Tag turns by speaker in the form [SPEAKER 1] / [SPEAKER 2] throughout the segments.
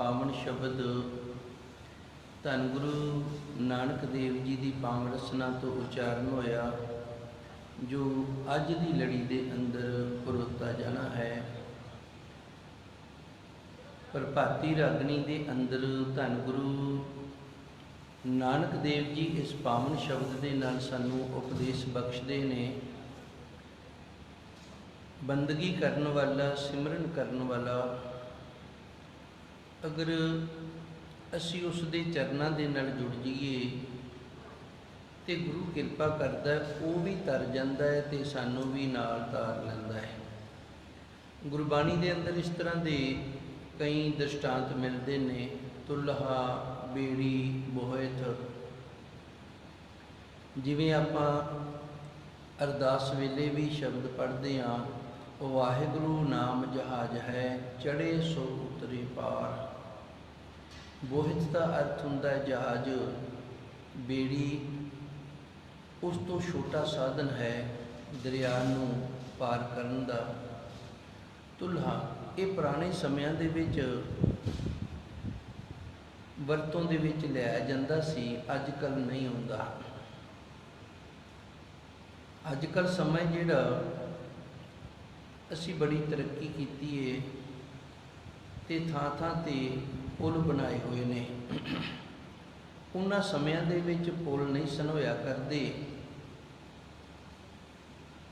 [SPEAKER 1] ਪਾਵਨ ਸ਼ਬਦ। ਧੰਨ ਗੁਰੂ ਨਾਨਕ ਦੇਵ ਜੀ ਦੀ ਪਾਵਨ ਰਸਨਾ ਤੋਂ ਉਚਾਰਨ ਹੋਇਆ, ਜੋ ਅੱਜ ਦੀ ਲੜੀ ਦੇ ਅੰਦਰ ਪਰੋਤਾ ਜਾਣਾ ਹੈ। ਪ੍ਰਭਾਤੀ ਰਾਗਣੀ ਦੇ ਅੰਦਰ ਧੰਨ ਗੁਰੂ ਨਾਨਕ ਦੇਵ ਜੀ ਇਸ ਪਾਵਨ ਸ਼ਬਦ ਦੇ ਨਾਲ ਸਾਨੂੰ ਉਪਦੇਸ਼ ਬਖਸ਼ਦੇ ਨੇ। ਬੰਦਗੀ ਕਰਨ ਵਾਲਾ, ਸਿਮਰਨ ਕਰਨ ਵਾਲਾ ਅਗਰ ਅਸੀਂ ਉਸ ਦੇ ਚਰਨਾਂ ਦੇ ਨਾਲ ਜੁੜ ਜਾਈਏ ਤੇ ਗੁਰੂ ਕਿਰਪਾ ਕਰਦਾ ਉਹ ਵੀ ਤਰ ਜਾਂਦਾ ਹੈ ਤੇ ਸਾਨੂੰ ਵੀ ਨਾਲ ਤਾਰ ਲੈਂਦਾ ਹੈ। ਗੁਰਬਾਣੀ ਦੇ ਅੰਦਰ ਇਸ ਤਰ੍ਹਾਂ ਦੇ ਕਈ ਦ੍ਰਿਸ਼ਟਾਂਤ ਮਿਲਦੇ ਨੇ, ਤੁਲਹਾ, ਬੇੜੀ ਬੋਹਿਤ ਜਿਵੇਂ ਆਪਾਂ ਅਰਦਾਸ ਵੇਲੇ ਵੀ ਸ਼ਬਦ ਪੜ੍ਹਦੇ ਹਾਂ ਵਾਹਿਗੁਰੂ ਨਾਮ ਜਹਾਜ ਹੈ ਚੜੇ ਸੋ ਉਤਰੇ ਪਾਰ। ਬੋਹਿਤ ਦਾ ਅਰਥ ਹੁੰਦਾ ਹੈ ਜਹਾਜ਼, ਬੇੜੀ। ਉਸ ਤੋਂ ਛੋਟਾ ਸਾਧਨ ਹੈ ਦਰਿਆ ਨੂੰ ਪਾਰ ਕਰਨ ਦਾ। ਤੁਲਹਾ, ਇਹ ਪੁਰਾਣੇ ਸਮਿਆਂ ਦੇ ਵਿੱਚ ਵਰਤੋਂ ਦੇ ਵਿੱਚ ਲਿਆ ਜਾਂਦਾ ਸੀ ਅੱਜ ਕੱਲ ਨਹੀਂ ਹੁੰਦਾ। ਅੱਜ ਕੱਲ ਸਮਾਂ ਜਿਹੜਾ ਅਸੀਂ ਬੜੀ ਤਰੱਕੀ ਕੀਤੀ ਏ ਤੇ ਥਾਂ ਥਾਂ ਤੇ ਪੁਲ ਬਣਾਏ ਹੋਏ ਨੇ। ਉਹਨਾਂ ਸਮਿਆਂ ਦੇ ਵਿੱਚ ਪੁਲ ਨਹੀਂ ਸਨ ਹੋਇਆ ਕਰਦੇ।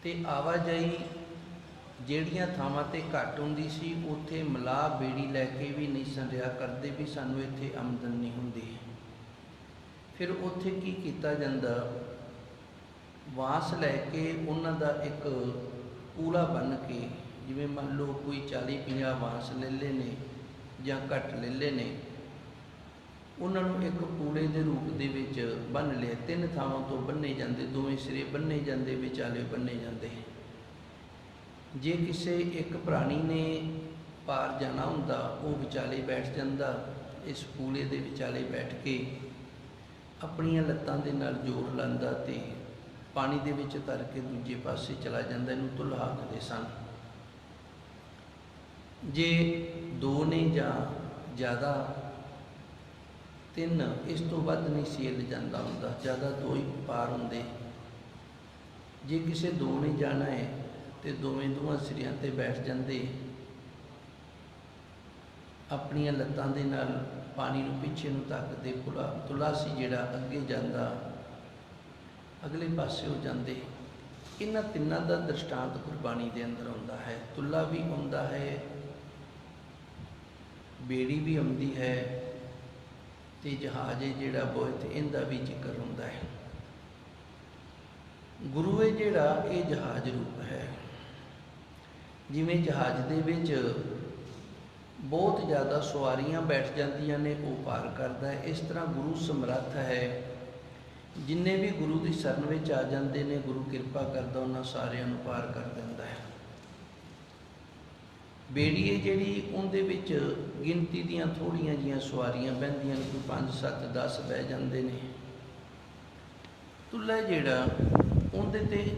[SPEAKER 1] ਤੇ ਆਵਾਜਾਈ ਜਿਹੜੀਆਂ ਥਾਵਾਂ ਤੇ ਘੱਟ ਹੁੰਦੀ ਸੀ, ਉੱਥੇ ਮਲਾਹ ਬੇੜੀ ਲੈ ਕੇ ਵੀ ਨਹੀਂ ਸਨ ਰਿਹਾ ਕਰਦੇ ਵੀ ਸਾਨੂੰ ਇੱਥੇ ਆਮਦਨ ਨਹੀਂ ਹੁੰਦੀ। ਫਿਰ ਉੱਥੇ ਕੀ ਕੀਤਾ ਜਾਂਦਾ? ਵਾਂਸ ਲੈ ਕੇ ਉਹਨਾਂ ਦਾ ਇੱਕ ਪੂਲਾ ਬਣ ਕੇ ਜਿਵੇਂ ਮੰਨ ਲਓ ਕੋਈ 40 50 ਵਾਂਸ ਲੈ ਲਏ ਨੇ ਜਾਂ ਘੱਟ ਲੈ ਲਏ ਨੇ, ਉਹਨਾਂ ਨੂੰ ਇੱਕ ਪੂਲੇ ਦੇ ਰੂਪ ਦੇ ਵਿੱਚ ਬੰਨ ਲਿਆ। ਤਿੰਨ ਥਾਵਾਂ ਤੋਂ ਬੰਨੇ ਜਾਂਦੇ, ਦੋਵੇਂ ਸਿਰੇ ਬੰਨੇ ਜਾਂਦੇ, ਵਿਚਾਲੇ ਬੰਨੇ ਜਾਂਦੇ ਜੇ ਕਿਸੇ ਇੱਕ ਪ੍ਰਾਣੀ ਨੇ ਪਾਰ ਜਾਣਾ ਹੁੰਦਾ, ਉਹ ਵਿਚਾਲੇ ਬੈਠ ਜਾਂਦਾ, ਇਸ ਪੂਲੇ ਦੇ ਵਿਚਾਲੇ ਬੈਠ ਕੇ ਆਪਣੀਆਂ ਲੱਤਾਂ ਦੇ ਨਾਲ ਜੋਰ ਲਾਂਦਾ ਤੇ ਪਾਣੀ ਦੇ ਵਿੱਚ ਤਰ ਕੇ ਦੂਜੇ ਪਾਸੇ ਚਲਾ ਜਾਂਦਾ, ਇਹਨੂੰ ਤੁਲਹਾ ਕਹਿੰਦੇ ਸਨ। ਜੇ ਦੋ ਨੇ ਜਾਂ ਜ਼ਿਆਦਾ, ਤਿੰਨ, ਇਸ ਤੋਂ ਵੱਧ ਨਹੀਂ ਸੇਲ ਜਾਂਦਾ ਹੁੰਦਾ, ਜ਼ਿਆਦਾ ਦੋ ਹੀ ਪਾਰ ਹੁੰਦੇ। ਜੇ ਕਿਸੇ ਦੋ ਨੇ ਜਾਣਾ ਹੈ ਤੇ ਦੋਵੇਂ ਦੋਵਾਂ ਸਿਰਿਆਂ ਤੇ ਬੈਠ ਜਾਂਦੇ, ਆਪਣੀਆਂ ਲੱਤਾਂ ਦੇ ਨਾਲ ਪਾਣੀ ਨੂੰ ਪਿੱਛੇ ਨੂੰ ਧੱਕਦੇ ਪੁਲਾ ਤੁਲਾ ਸੀ ਜਿਹੜਾ ਅੱਗੇ ਜਾਂਦਾ ਅਗਲੇ ਪਾਸੇ ਹੋ ਜਾਂਦੇ। ਇਹਨਾਂ ਤਿੰਨਾਂ ਦਾ ਦ੍ਰਿਸ਼ਟਾਂਤ ਗੁਰਬਾਣੀ ਦੇ ਅੰਦਰ ਆਉਂਦਾ ਹੈ। ਤੁਲਾ ਵੀ ਆਉਂਦਾ ਹੈ, ਬੇੜੀ ਵੀ ਆਉਂਦੀ ਹੈ ਤੇ ਜਹਾਜ਼ ਹੈ ਜਿਹੜਾ ਬਹੁਤ ਇਹਦਾ ਵੀ ਜ਼ਿਕਰ ਹੁੰਦਾ ਹੈ। ਗੁਰੂ ਹੈ ਜਿਹੜਾ ਇਹ ਜਹਾਜ਼ ਰੂਪ ਹੈ। ਜਿਵੇਂ ਜਹਾਜ਼ ਦੇ ਵਿੱਚ ਬਹੁਤ ਜ਼ਿਆਦਾ ਸਵਾਰੀਆਂ ਬੈਠ ਜਾਂਦੀਆਂ ਨੇ, ਉਹ ਪਾਰ ਕਰਦਾ ਹੈ। ਇਸ ਤਰ੍ਹਾਂ ਗੁਰੂ ਸਮਰੱਥ ਹੈ। ਜਿੰਨੇ ਵੀ ਗੁਰੂ ਦੀ ਸ਼ਰਨ ਵਿੱਚ ਆ ਜਾਂਦੇ ਨੇ, ਗੁਰੂ ਕਿਰਪਾ ਕਰਦਾ ਉਹਨਾਂ ਸਾਰਿਆਂ ਨੂੰ ਪਾਰ ਕਰ ਦਿੰਦਾ ਹੈ। ਬੇੜੀ ਹੈ ਜਿਹੜੀ ਉਹਦੇ ਵਿੱਚ ਗਿਣਤੀ ਦੀਆਂ ਥੋੜੀਆਂ ਜੀਆਂ ਸਵਾਰੀਆਂ ਬਹਿੰਦੀਆਂ ਨੇ, ਕੋਈ 5 7 10 ਬਹਿ ਜਾਂਦੇ ਨੇ। ਤੁਲਾ ਜਿਹੜਾ, ਉਹਦੇ ਤੇ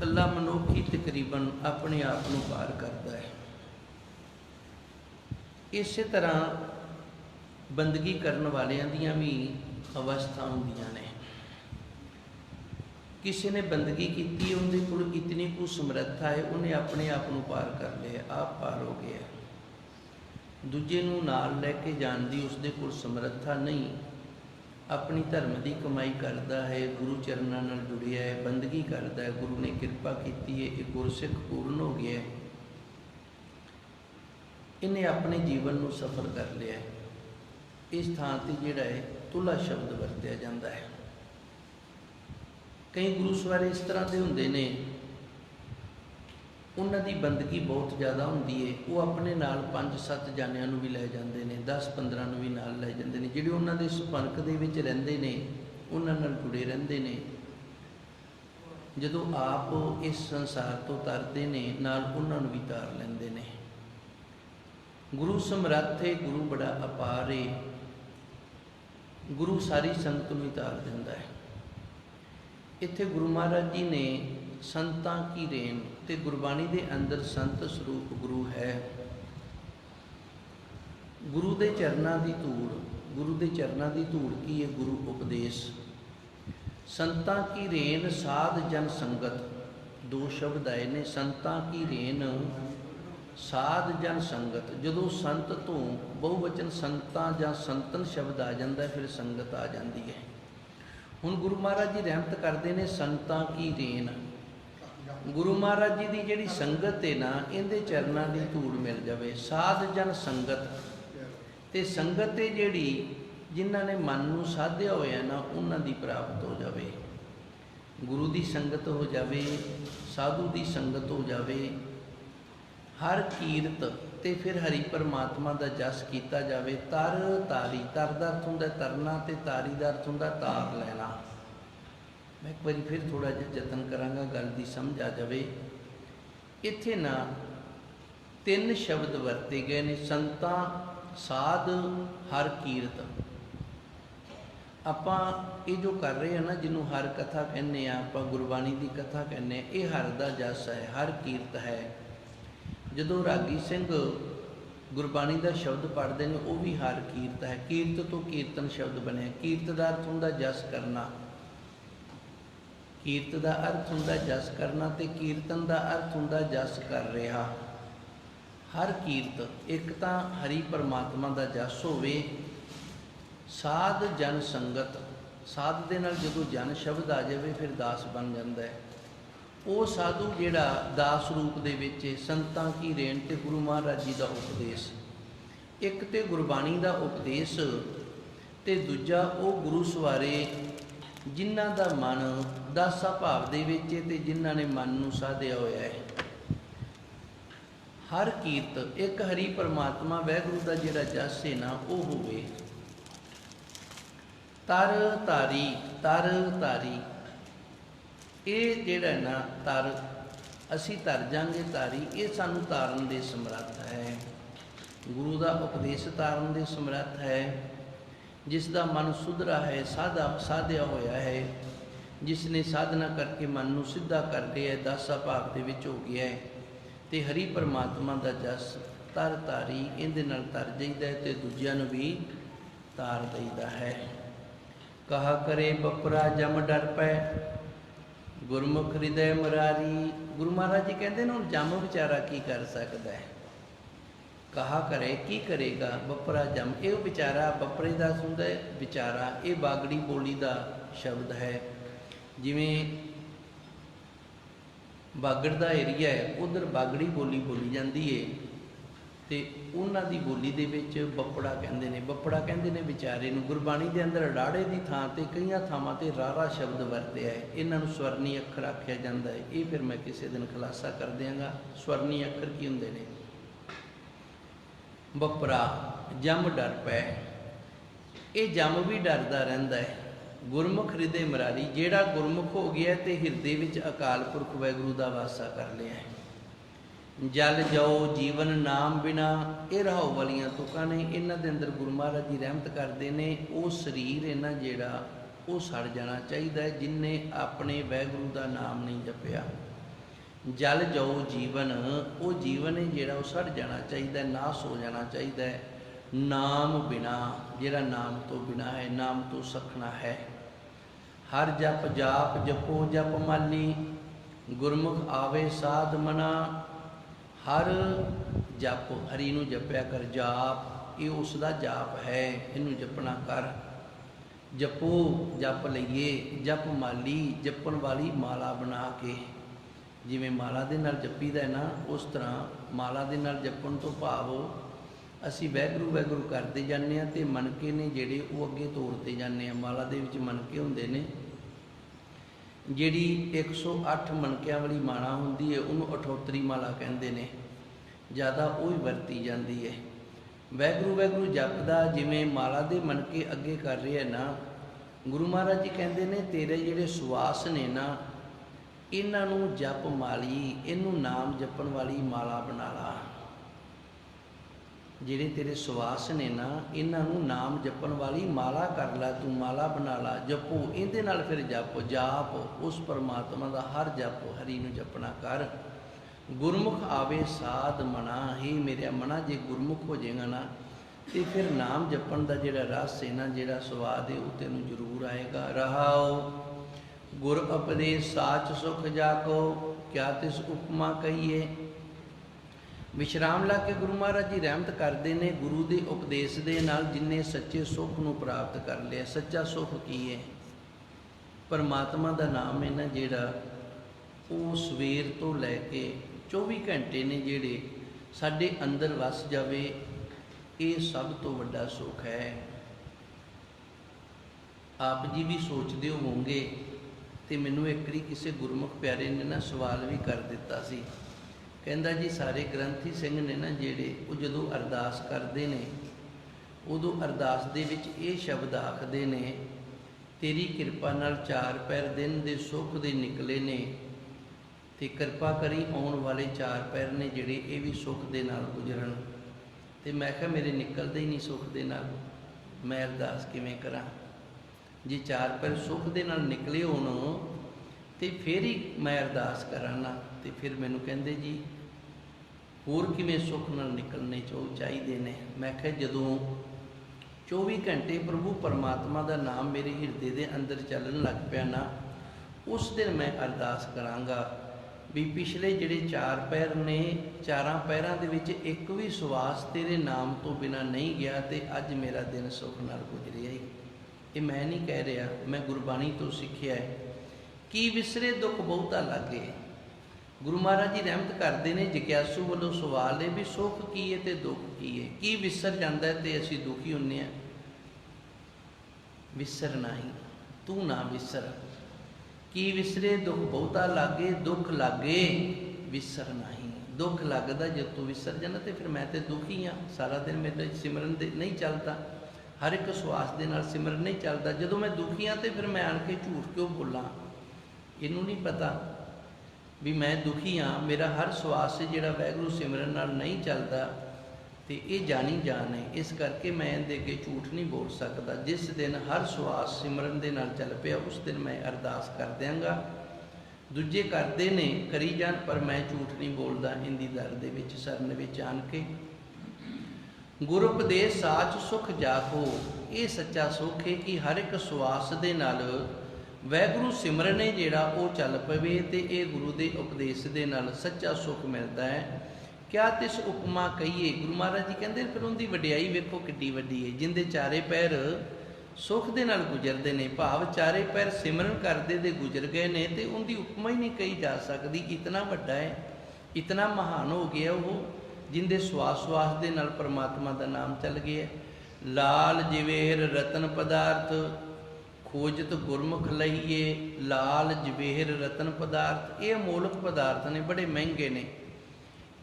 [SPEAKER 1] ਕੱਲਾ ਮਨੁੱਖ ਹੀ ਤਕਰੀਬਨ ਆਪਣੇ ਆਪ ਨੂੰ ਪਾਰ ਕਰਦਾ ਹੈ। ਇਸੇ ਤਰ੍ਹਾਂ ਬੰਦਗੀ ਕਰਨ ਵਾਲਿਆਂ ਦੀਆਂ ਵੀ ਅਵਸਥਾ ਹੁੰਦੀਆਂ ਨੇ। ਕਿਸੇ ਨੇ ਬੰਦਗੀ ਕੀਤੀ, ਉਹਦੇ ਕੋਲ ਇਤਨੀ ਕੁ ਸਮਰੱਥਾ ਹੈ, ਉਹਨੇ ਆਪਣੇ ਆਪ ਨੂੰ ਪਾਰ ਕਰ ਲਿਆ, ਆਪ ਪਾਰ ਹੋ ਗਿਆ। ਦੂਜੇ ਨੂੰ ਨਾਲ ਲੈ ਕੇ ਜਾਣ ਦੀ ਉਸਦੇ ਕੋਲ ਸਮਰੱਥਾ ਨਹੀਂ। ਆਪਣੀ ਧਰਮ ਦੀ ਕਮਾਈ ਕਰਦਾ ਹੈ, ਗੁਰੂ ਚਰਨਾਂ ਨਾਲ ਜੁੜਿਆ ਹੈ, ਬੰਦਗੀ ਕਰਦਾ ਹੈ, ਗੁਰੂ ਨੇ ਕਿਰਪਾ ਕੀਤੀ ਹੈ, ਇਹ ਗੁਰਸਿੱਖ ਪੂਰਨ ਹੋ ਗਿਆ ਹੈ। ਇਹਨੇ ਆਪਣੇ ਜੀਵਨ ਨੂੰ ਸਫਲ ਕਰ ਲਿਆ ਹੈ। ਇਸ ਥਾਂ ਤੇ ਜਿਹੜਾ ਹੈ, ਤੁਲਾ ਸ਼ਬਦ ਵਰਤਿਆ ਜਾਂਦਾ ਹੈ। ਕਈ ਗੁਰੂ ਸਵਾਰੇ ਇਸ ਤਰ੍ਹਾਂ ਦੇ ਹੁੰਦੇ ਨੇ। ਉਹਨਾਂ ਦੀ ਬੰਦਗੀ ਬਹੁਤ ਜ਼ਿਆਦਾ ਹੁੰਦੀ ਹੈ ਉਹ ਆਪਣੇ ਨਾਲ 5-7 ਜਾਨਿਆਂ ਨੂੰ ਵੀ ਲੈ ਜਾਂਦੇ ਨੇ 10-15 ਨੂੰ ਵੀ ਨਾਲ ਲੈ ਜਾਂਦੇ ਨੇ। ਜਿਹੜੇ ਉਹਨਾਂ ਦੇ ਸੁਪਨਕ ਦੇ ਵਿੱਚ ਰਹਿੰਦੇ ਨੇ, ਉਹਨਾਂ ਨਾਲ ਜੁੜੇ ਰਹਿੰਦੇ ਨੇ। ਜਦੋਂ ਆਪ ਇਸ ਸੰਸਾਰ ਤੋਂ ਤਰਦੇ ਨੇ, ਨਾਲ ਉਹਨਾਂ ਨੂੰ ਵੀ ਤਾਰ ਲੈਂਦੇ ਨੇ। ਗੁਰੂ ਸਮਰੱਥ ਹੈ ਗੁਰੂ ਬੜਾ ਅਪਾਰ ਏ। ਗੁਰੂ ਸਾਰੀ ਸੰਗਤ ਨੂੰ ਹੀ ਤਾਰ ਦਿੰਦਾ ਹੈ ਇੱਥੇ ਗੁਰੂ ਮਹਾਰਾਜ ਜੀ ਨੇ ਸੰਤਾਂ ਕੀ ਰੇਨ ਤੇ ਗੁਰਬਾਣੀ ਦੇ ਅੰਦਰ ਸੰਤ ਸਰੂਪ ਗੁਰੂ ਹੈ। ਗੁਰੂ ਦੇ ਚਰਨਾਂ ਦੀ ਧੂੜ, ਗੁਰੂ ਦੇ ਚਰਨਾਂ ਦੀ ਧੂੜ ਕੀ ਹੈ? ਗੁਰੂ ਉਪਦੇਸ਼। ਸੰਤਾਂ ਕੀ ਰੇਨ ਸਾਧ ਜਨ ਸੰਗਤ। ਦੋ ਸ਼ਬਦ ਆਏ ਨੇ, ਸੰਤਾਂ ਕੀ ਰੇਨ ਸਾਧ ਜਨ ਸੰਗਤ। ਜਦੋਂ ਸੰਤ ਤੋਂ ਬਹੁਵਚਨ ਸੰਤਾਂ ਜਾਂ ਸੰਤਨ ਸ਼ਬਦ ਆ ਜਾਂਦਾ, ਫਿਰ ਸੰਗਤ ਆ ਜਾਂਦੀ ਹੈ। ਹੁਣ ਗੁਰੂ ਮਹਾਰਾਜ ਜੀ ਰਹਿਮਤ ਕਰਦੇ ਨੇ ਸੰਤਾਂ ਕੀ ਦੇਣ? ਗੁਰੂ ਮਹਾਰਾਜ ਜੀ ਦੀ ਜਿਹੜੀ ਸੰਗਤ ਹੈ ਨਾ, ਇਹਦੇ ਚਰਨਾਂ ਦੀ ਧੂੜ ਮਿਲ ਜਾਵੇ। ਸਾਧ ਜਨ ਸੰਗਤ। ਤੇ ਸੰਗਤ ਹੈ ਜਿਹੜੀ ਜਿਨ੍ਹਾਂ ਨੇ ਮਨ ਨੂੰ ਸਾਧਿਆ ਹੋਇਆ ਨਾ, ਉਹਨਾਂ ਦੀ ਪ੍ਰਾਪਤ ਹੋ ਜਾਵੇ। ਗੁਰੂ ਦੀ ਸੰਗਤ ਹੋ ਜਾਵੇ, ਸਾਧੂ ਦੀ ਸੰਗਤ ਹੋ ਜਾਵੇ। ਹਰ ਕੀਰਤ ਤੇ ਫਿਰ ਹਰੀ ਪਰਮਾਤਮਾ ਦਾ ਜਸ ਕੀਤਾ ਜਾਵੇ। ਤਰ ਤਾਰੀ, ਤਰ ਦਾ ਅਰਥ ਹੁੰਦਾ ਤਰਨਾ ਤੇ ਤਾਰੀ ਦਾ ਅਰਥ ਹੁੰਦਾ ਤਾਰ ਲੈਣਾ। ਮੈਂ ਇੱਕ ਵਾਰੀ ਫਿਰ ਥੋੜਾ ਜਿਹਾ ਯਤਨ ਕਰਾਂਗਾ, ਗੱਲ ਦੀ ਸਮਝ ਆ ਜਾਵੇ। ਇੱਥੇ ਨਾ ਤਿੰਨ ਸ਼ਬਦ ਵਰਤੇ ਗਏ ਨੇ, ਸੰਤਾਂ, ਸਾਧ, ਹਰ ਕੀਰਤ। ਆਪਾਂ ਇਹ ਜੋ ਕਰ ਰਹੇ ਹਾਂ ਨਾ, ਜਿਹਨੂੰ ਹਰ ਕਥਾ ਕਹਿੰਦੇ ਆ, ਆਪਾਂ ਗੁਰਬਾਣੀ ਦੀ ਕਥਾ ਕਹਿੰਦੇ ਆ, ਇਹ ਹਰ ਦਾ ਜਸ ਹੈ, ਹਰ ਕੀਰਤ ਹੈ। ਜਦੋਂ ਰਾਗੀ ਸਿੰਘ ਗੁਰਬਾਣੀ ਦਾ ਸ਼ਬਦ ਪੜ੍ਹਦੇ ਨੇ, ਉਹ ਵੀ ਹਰ ਕੀਰਤ ਹੈ। ਕੀਰਤ ਤੋਂ ਕੀਰਤਨ ਸ਼ਬਦ ਬਣਿਆ। ਕੀਰਤ ਦਾ ਅਰਥ ਹੁੰਦਾ ਜਸ ਕਰਨਾ। ਕੀਰਤ ਦਾ ਅਰਥ ਹੁੰਦਾ ਜਸ ਕਰਨਾ ਤੇ ਕੀਰਤਨ ਦਾ ਅਰਥ ਹੁੰਦਾ ਜਸ ਕਰ ਰਿਹਾ। ਹਰ ਕੀਰਤ ਇੱਕ ਤਾਂ ਹਰੀ ਪਰਮਾਤਮਾ ਦਾ ਜਸ ਹੋਵੇ। ਸਾਧ ਜਨ ਸੰਗਤ, ਸਾਧ ਦੇ ਨਾਲ ਜਦੋਂ ਜਨ ਸ਼ਬਦ ਆ ਜਾਵੇ, ਫਿਰ ਦਾਸ ਬਣ ਜਾਂਦਾ ਹੈ। ਉਹ ਸਾਧੂ ਜਿਹੜਾ ਦਾਸ ਰੂਪ ਦੇ ਵਿੱਚ ਸੰਤਾਂ ਕੀ ਰੇਣ ਤੇ ਗੁਰੂ ਮਹਾਰਾਜ ਜੀ ਦਾ ਉਪਦੇਸ਼। ਇੱਕ ਤੇ ਗੁਰਬਾਣੀ ਦਾ ਉਪਦੇਸ਼ ਤੇ ਦੂਜਾ ਉਹ ਗੁਰੂ ਸਵਾਰੇ ਜਿਨ੍ਹਾਂ ਦਾ ਮਨ ਦਾਸਾ ਭਾਵ ਦੇ ਵਿੱਚ ਹੈ ਤੇ ਜਿਨ੍ਹਾਂ ਨੇ ਮਨ ਨੂੰ ਸਾਧਿਆ ਹੋਇਆ ਹੈ। ਹਰ ਕੀਰਤ ਇੱਕ ਹਰੀ ਪਰਮਾਤਮਾ ਵੈਗੁਰੂ ਦਾ ਜਿਹੜਾ ਜਸ ਹੈ ਨਾ, ਉਹ ਹੋਵੇ। ਤਰ ਤਾਰੀ ਤਰ ਤਾਰੀ। ਇਹ ਜਿਹੜਾ ਨਾ ਤਰ ਅਸੀਂ ਤਰ ਜਾਾਂਗੇ ਤਾਰੀ ਇਹ ਸਾਨੂੰ ਤਾਰਨ ਦੇ ਸਮਰੱਥ ਹੈ। ਗੁਰੂ ਦਾ ਉਪਦੇਸ਼ ਤਾਰਨ ਦੇ ਸਮਰੱਥ ਹੈ। ਜਿਸ ਦਾ ਮਨ ਸੁਧਰਾ ਹੈ ਸਾਦਾ ਸਾਧਿਆ ਹੋਇਆ ਹੈ। ਜਿਸ ਨੇ ਸਾਧਨਾ ਕਰਕੇ ਮਨ ਨੂੰ ਸਿੱਧਾ ਕਰਦੇ ਹੈ, ਦਾਸਾ ਭਾਵ ਦੇ ਵਿੱਚ ਹੋ ਗਿਆ ਹੈ। ਤੇ ਹਰੀ ਪਰਮਾਤਮਾ ਦਾ ਜਸ ਤਰ ਤਾਰੀ ਇਹਦੇ ਨਾਲ ਤਰ ਜਾਈਦਾ ਹੈ ਤੇ ਦੂਜਿਆਂ ਨੂੰ ਵੀ ਤਾਰ ਦਈਦਾ ਹੈ। ਕਹਾ ਕਰੇ ਬਪਰਾ ਜਮ ਡਰ ਪੈ ਗੁਰਮੁਖ ਹਿਰਦੈ ਮਰਾਰੀ, ਗੁਰੂ ਮਹਾਰਾਜ ਜੀ ਕਹਿੰਦੇ ਨੇ, ਹੁਣ ਜਮ ਵਿਚਾਰਾ ਕੀ ਕਰ ਸਕਦਾ ਹੈ? ਕਹਾ ਕਰੇ, ਕੀ ਕਰੇਗਾ? ਬਪਰਾ ਜਮ। ਇਹ ਵਿਚਾਰਾ ਬਪਰੇ ਦਾ ਹੁੰਦਾ ਹੈ, ਵਿਚਾਰਾ, ਇਹ ਬਾਗੜੀ ਬੋਲੀ ਦਾ ਸ਼ਬਦ ਹੈ। ਜਿਵੇਂ ਬਾਗੜ ਦਾ ਏਰੀਆ ਹੈ, ਉਧਰ ਬਾਗੜੀ ਬੋਲੀ ਬੋਲੀ ਜਾਂਦੀ ਏ। ਤੇ ਉਹਨਾਂ ਦੀ ਬੋਲੀ ਦੇ ਵਿੱਚ ਬੱਪੜਾ ਕਹਿੰਦੇ ਨੇ। ਬੱਪੜਾ ਕਹਿੰਦੇ ਨੇ ਵਿਚਾਰੇ ਨੂੰ ਗੁਰਬਾਣੀ ਦੇ ਅੰਦਰ ਡਾੜੇ ਦੀ ਥਾਂ ਤੇ ਕਈਆਂ ਥਾਵਾਂ ਤੇ ਰਾਰਾ ਸ਼ਬਦ ਵਰਤਿਆ ਹੈ। ਇਹਨਾਂ ਨੂੰ ਸਵਰਨੀ ਅੱਖਰ ਆਖਿਆ ਜਾਂਦਾ ਹੈ। ਇਹ ਫਿਰ ਮੈਂ ਕਿਸੇ ਦਿਨ ਖੁਲਾਸਾ ਕਰ ਦਿਆਂਗਾ। ਸਵਰਨੀ ਅੱਖਰ ਕੀ ਹੁੰਦੇ ਨੇ? ਬੱਪਰਾ, ਜੰਮ ਡਰ ਪੈ। ਇਹ ਜੰਮ ਵੀ ਡਰਦਾ ਰਹਿੰਦਾ ਹੈ। ਗੁਰਮੁਖ ਹਿਰਦੇ ਮਰਾਰੀ, ਜਿਹੜਾ ਗੁਰਮੁਖ ਹੋ ਗਿਆ ਤੇ ਹਿਰਦੇ ਵਿੱਚ ਅਕਾਲ ਪੁਰਖ ਵਾਹਿਗੁਰੂ ਦਾ ਵਾਸਾ ਕਰ ਲਿਆ ਹੈ। ਜਲ ਜਾਓ ਜੀਵਨ ਨਾਮ ਬਿਨਾ, ਇਹ ਰਹਾਉ ਵਾਲੀਆਂ ਤੁਕਾਂ ਨੇ, ਇਹਨਾਂ ਦੇ ਅੰਦਰ ਗੁਰੂ ਮਹਾਰਾਜ ਜੀ ਰਹਿਮਤ ਕਰਦੇ ਨੇ, ਉਹ ਸਰੀਰ ਇਹਨਾਂ ਜਿਹੜਾ, ਉਹ ਸੜ ਜਾਣਾ ਚਾਹੀਦਾ ਹੈ ਜਿਨਨੇ ਆਪਣੇ ਵਾਹਿਗੁਰੂ ਦਾ ਨਾਮ ਨਹੀਂ ਜਪਿਆ। ਜਲ ਜਾਓ ਜੀਵਨ, ਉਹ ਜੀਵਨ ਹੈ ਜਿਹੜਾ ਉਹ ਸੜ ਜਾਣਾ ਚਾਹੀਦਾ ਹੈ, ਨਾਸ ਹੋ ਜਾਣਾ ਚਾਹੀਦਾ ਹੈ। ਨਾਮ ਬਿਨਾ, ਜਿਹੜਾ ਨਾਮ ਤੋਂ ਬਿਨਾ ਹੈ, ਨਾਮ ਤੋਂ ਸਖਣਾ ਹੈ। ਹਰ ਜਪ ਜਾਪ ਜਪੋ ਜਪ ਮਾਨੀ, ਗੁਰਮੁਖ ਆਵੇ ਸਾਧ ਮਨਾ ਹਰ ਜਪ, ਹਰੀ ਨੂੰ ਜਪਿਆ ਕਰ ਜਾਪ, ਇਹ ਉਸ ਦਾ ਜਾਪ ਹੈ, ਇਹਨੂੰ ਜਪਣਾ ਕਰ। ਜਪੋ, ਜਪ ਲਈਏ, ਜਪ ਮਾਲੀ, ਜਪਣ ਵਾਲੀ ਮਾਲਾ ਬਣਾ ਕੇ। ਜਿਵੇਂ ਮਾਲਾ ਦੇ ਨਾਲ ਜਪੀਦਾ ਹੈ ਨਾ, ਉਸ ਤਰ੍ਹਾਂ ਮਾਲਾ ਦੇ ਨਾਲ ਜਪਣ ਤੋਂ ਭਾਵ ਅਸੀਂ ਵੈਗਰੂ ਵੈਗਰੂ ਕਰਦੇ ਜਾਂਦੇ ਆ ਤੇ ਮਨਕੇ ਨੇ ਜਿਹੜੇ ਉਹ ਅੱਗੇ ਤੋਰਦੇ ਜਾਂਦੇ ਆ ਮਾਲਾ ਦੇ ਵਿੱਚ ਮਨਕੇ ਹੁੰਦੇ ਨੇ। ਜਿਹੜੀ 108 ਮਣਕਿਆਂ ਵਾਲੀ ਮਾਲਾ ਹੁੰਦੀ ਹੈ, ਉਹਨੂੰ 78 ਮਾਲਾ ਕਹਿੰਦੇ ਨੇ। ਜ਼ਿਆਦਾ ਉਹ ਹੀ ਵਰਤੀ ਜਾਂਦੀ ਹੈ। ਵੈਗਰੂ ਵੈਗਰੂ ਜਪਦਾ, ਜਿਵੇਂ ਮਾਲਾ ਦੇ ਮਣਕੇ ਅੱਗੇ ਕਰ ਰਿਹਾ ਨਾ, ਗੁਰੂ ਮਹਾਰਾਜ ਜੀ ਕਹਿੰਦੇ ਨੇ, ਤੇਰੇ ਜਿਹੜੇ ਸੁਆਸ ਨੇ ਨਾ, ਇਹਨਾਂ ਨੂੰ ਜਪ ਮਾਲੀ, ਇਹਨੂੰ ਨਾਮ ਜਪਣ ਵਾਲੀ ਮਾਲਾ ਬਣਾ ਲਾ। ਜਿਹੜੇ ਤੇਰੇ ਸਵਾਸ ਨੇ ਨਾ, ਇਹਨਾਂ ਨੂੰ ਨਾਮ ਜਪਣ ਵਾਲੀ ਮਾਲਾ ਕਰ ਲੈ, ਤੂੰ ਮਾਲਾ ਬਣਾ ਲਾ, ਜਪੋ, ਇਹਦੇ ਨਾਲ ਫਿਰ ਜਪ, ਜਾਪ, ਉਸ ਪਰਮਾਤਮਾ ਦਾ ਹਰ ਜਪ, ਹਰੀ ਨੂੰ ਜਪਣਾ ਕਰ। ਗੁਰਮੁਖ ਆਵੇ ਸਾਧ ਮਨਾ, ਹੀ ਮੇਰੇ ਮਨਾ, ਜੇ ਗੁਰਮੁਖ ਹੋ ਜਾਏਗਾ ਨਾ, ਤੇ ਫਿਰ ਨਾਮ ਜਪਣ ਦਾ ਜਿਹੜਾ ਰਸ ਹੈ ਨਾ, ਜਿਹੜਾ ਸਵਾਦ ਹੈ, ਉਹ ਤੈਨੂੰ ਜ਼ਰੂਰ ਆਏਗਾ। ਰਹਾਓ, ਗੁਰ ਉਪਦੇਸ਼ ਸਾਚ ਸੁਖ ਜਾ ਕਿਆ ਤਿਸ ਉਪਮਾ ਕਹੀਏ ਵਿਸ਼ਰਾਮ ਲਾ ਕੇ ਗੁਰੂ ਮਹਾਰਾਜ ਜੀ ਰਹਿਮਤ ਕਰਦੇ ਨੇ, ਗੁਰੂ ਦੇ ਉਪਦੇਸ਼ ਦੇ ਨਾਲ ਜਿਨੇ ਸੱਚੇ ਸੁਖ ਨੂੰ ਪ੍ਰਾਪਤ ਕਰ ਲਿਆ। ਸੱਚਾ ਸੁਖ ਕੀ ਹੈ? ਪਰਮਾਤਮਾ ਦਾ ਨਾਮ ਹੈ ਨਾ ਜਿਹੜਾ, ਉਹ ਸਵੇਰ ਤੋਂ ਲੈ ਕੇ 24 ਘੰਟੇ ਨੇ ਜਿਹੜੇ ਸਾਡੇ ਅੰਦਰ ਵਸ ਜਾਵੇ, ਇਹ ਸਭ ਤੋਂ ਵੱਡਾ ਸੁਖ ਹੈ। ਆਪ ਜੀ ਵੀ ਸੋਚਦੇ ਹੋਵੋਗੇ ਤੇ ਮੈਨੂੰ ਇੱਕ ਵਾਰੀ ਕਿਸੇ ਗੁਰਮੁਖ ਪਿਆਰੇ ਨੇ ਨਾ ਸਵਾਲ ਵੀ ਕਰ ਦਿੱਤਾ ਸੀ। ਕਹਿੰਦਾ ਜੀ ਸਾਰੇ ਗ੍ਰੰਥੀ ਸਿੰਘ ਨੇ ਨਾ ਜਿਹੜੇ ਉਹ ਜਦੋਂ ਅਰਦਾਸ ਕਰਦੇ ਨੇ, ਉਦੋਂ ਅਰਦਾਸ ਦੇ ਵਿੱਚ ਇਹ ਸ਼ਬਦ ਆਖਦੇ ਨੇ, ਤੇਰੀ ਕਿਰਪਾ ਨਾਲ ਚਾਰ ਪੈਰ ਦਿਨ ਦੇ ਸੁੱਖ ਦੇ ਨਿਕਲੇ ਨੇ ਤੇ ਕਿਰਪਾ ਕਰੀ ਆਉਣ ਵਾਲੇ ਚਾਰ ਪੈਰ ਨੇ ਜਿਹੜੇ ਇਹ ਵੀ ਸੁੱਖ ਦੇ ਨਾਲ ਗੁਜ਼ਰਨ ਤੇ ਮੈਂ ਕਿਹਾ, ਮੇਰੇ ਨਿਕਲਦੇ ਹੀ ਨਹੀਂ ਸੁੱਖ ਦੇ ਨਾਲ। ਮੈਂ ਅਰਦਾਸ ਕਿਵੇਂ ਕਰਾਂ? ਜੇ ਚਾਰ ਪੈਰ ਸੁੱਖ ਦੇ ਨਾਲ ਨਿਕਲੇ ਹੋਣ ਤੇ ਫਿਰ ਹੀ ਮੈਂ ਅਰਦਾਸ ਕਰਾਂ ਨਾ ਤੇ ਫਿਰ ਮੈਨੂੰ ਕਹਿੰਦੇ ਜੀ, ਹੋਰ ਕਿਵੇਂ ਸੁੱਖ ਨਾਲ ਨਿਕਲਣੇ ਚਾਹੋ ਚਾਹੀਦੇ ਨੇ? ਮੈਂ ਕਿਹਾ ਜਦੋਂ 24 ਘੰਟੇ ਪ੍ਰਭੂ ਪਰਮਾਤਮਾ ਦਾ ਨਾਮ ਮੇਰੇ ਹਿਰਦੇ ਦੇ ਅੰਦਰ ਚੱਲਣ ਲੱਗ ਪਿਆ ਨਾ, ਉਸ ਦਿਨ ਮੈਂ ਅਰਦਾਸ ਕਰਾਂਗਾ ਵੀ ਪਿਛਲੇ ਜਿਹੜੇ ਚਾਰ ਪੈਰ ਨੇ, ਚਾਰਾਂ ਪੈਰਾਂ ਦੇ ਵਿੱਚ ਇੱਕ ਵੀ ਸਵਾਸ ਤੇਰੇ ਨਾਮ ਤੋਂ ਬਿਨਾ ਨਹੀਂ ਗਿਆ ਤੇ ਅੱਜ ਮੇਰਾ ਦਿਨ ਸੁੱਖ ਨਾਲ ਗੁਜ਼ਰਿਆ ਹੀ ਇਹ ਮੈਂ ਨਹੀਂ ਕਹਿ ਰਿਹਾ, ਮੈਂ ਗੁਰਬਾਣੀ ਤੋਂ ਸਿੱਖਿਆ ਹੈ ਕੀ ਵਿਸਰੇ ਦੁੱਖ ਬਹੁਤਾ ਲਾਗੇ? ਗੁਰੂ ਮਹਾਰਾਜ ਜੀ ਰਹਿਮਤ ਕਰਦੇ ਨੇ, ਜਿਗਿਆਸੂ ਵੱਲੋਂ ਸਵਾਲ ਹੈ ਵੀ ਸੁੱਖ ਕੀ ਹੈ ਤੇ ਦੁੱਖ ਕੀ ਹੈ? ਕੀ ਵਿਸਰ ਜਾਂਦਾ ਹੈ ਤੇ ਅਸੀਂ ਦੁਖੀ ਹੁੰਨੇ ਆ ਵਿਸਰ ਨਹੀਂ, ਤੂੰ ਨਾ ਵਿਸਰ। ਕੀ ਵਿਸਰੇ ਦੁੱਖ ਬਹੁਤਾ ਲਾਗੇ, ਦੁੱਖ ਲਾਗੇ, ਵਿਸਰ ਨਹੀਂ। ਦੁੱਖ ਲੱਗਦਾ ਜਦ ਤੂੰ ਵਿਸਰ ਜਾਂਦਾ ਤੇ ਫਿਰ ਮੈਂ ਤੇ ਦੁਖੀ ਆ ਸਾਰਾ ਦਿਨ ਮੇਰੇ ਸਿਮਰਨ ਦੇ ਨਹੀਂ ਚੱਲਦਾ। ਹਰ ਇੱਕ ਸਵਾਸ ਦੇ ਨਾਲ ਸਿਮਰਨ ਨਹੀਂ ਚੱਲਦਾ। ਜਦੋਂ ਮੈਂ ਦੁਖੀ ਆ ਤੇ ਫਿਰ ਮੈਂ ਆਣ ਕੇ ਝੂਠ ਕਿਉਂ ਬੋਲਾਂ? ਇਹਨੂੰ ਨਹੀਂ ਪਤਾ ਵੀ ਮੈਂ ਦੁਖੀ ਆ ਮੇਰਾ ਹਰ ਸਵਾਸ ਜਿਹੜਾ ਵੈਗਰੂ ਸਿਮਰਨ ਨਾਲ ਨਹੀਂ ਚੱਲਦਾ ਤੇ ਇਹ ਜਾਣੀ ਜਾਣ ਹੈ। ਇਸ ਕਰਕੇ ਮੈਂ ਇਹਦੇ ਅੱਗੇ ਝੂਠ ਨਹੀਂ ਬੋਲ ਸਕਦਾ। ਜਿਸ ਦਿਨ ਹਰ ਸਵਾਸ ਸਿਮਰਨ ਦੇ ਨਾਲ ਚੱਲ ਪਿਆ, ਉਸ ਦਿਨ ਮੈਂ ਅਰਦਾਸ ਕਰ ਦਿਆਂਗਾ। ਦੂਜੇ ਕਰਦੇ ਨੇ ਕਰੀ ਜਾਣ, ਪਰ ਮੈਂ ਝੂਠ ਨਹੀਂ ਬੋਲਦਾ। ਹਿੰਦੀ ਦਰ ਦੇ ਵਿੱਚ, ਸਰਨ ਵਿੱਚ ਆਣ ਕੇ। ਗੁਰੂ ਉਪਦੇਸ਼ ਸਾਚ ਸੁਖ ਜਾਖੋ ਇਹ ਸੱਚਾ ਸੁਖ ਹੈ ਕਿ ਹਰ ਇੱਕ ਸਵਾਸ ਦੇ ਨਾਲ ਵੈਗੁਰੂ ਸਿਮਰਨ ਹੈ ਜਿਹੜਾ ਉਹ ਚੱਲ ਪਵੇ ਤੇ ਇਹ ਗੁਰੂ ਦੇ ਉਪਦੇਸ਼ ਦੇ ਨਾਲ ਸੱਚਾ ਸੁਖ ਮਿਲਦਾ ਹੈ। ਕਿਆ ਤਿਸ ਉਪਮਾ ਕਹੀਏ? ਗੁਰੂ ਮਹਾਰਾਜ ਜੀ ਕਹਿੰਦੇ ਫਿਰ ਉਹਦੀ ਵਡਿਆਈ ਵੇਖੋ ਕਿੱਡੀ ਵੱਡੀ ਹੈ। ਜਿੰਦੇ ਚਾਰੇ ਪੈਰ ਸੁਖ ਦੇ ਨਾਲ ਗੁਜ਼ਰਦੇ ਨੇ, ਭਾਵ ਚਾਰੇ ਪੈਰ ਸਿਮਰਨ ਕਰਦੇ ਦੇ ਗੁਜ਼ਰ ਗਏ ਨੇ, ਤੇ ਉਹਦੀ ਉਪਮਾ ਹੀ ਨਹੀਂ ਕਹੀ ਜਾ ਸਕਦੀ। ਇਤਨਾ ਵੱਡਾ ਹੈ, ਇਤਨਾ ਮਹਾਨ ਹੋ ਗਿਆ ਉਹ, ਜਿੰਦੇ ਸਵਾਸ ਸਵਾਸ ਦੇ ਨਾਲ ਪਰਮਾਤਮਾ ਦਾ ਨਾਮ ਚੱਲ ਗਿਆ ਲਾਲ ਜਿਵੇਰ ਰਤਨ ਪਦਾਰਥ ਖੋਜਤ ਗੁਰਮੁਖ ਲਈਏ ਲਾਲ ਜਵੇਹਰ ਰਤਨ ਪਦਾਰਥ। ਇਹ ਅਮੋਲਕ ਪਦਾਰਥ ਨੇ, ਬੜੇ ਮਹਿੰਗੇ ਨੇ।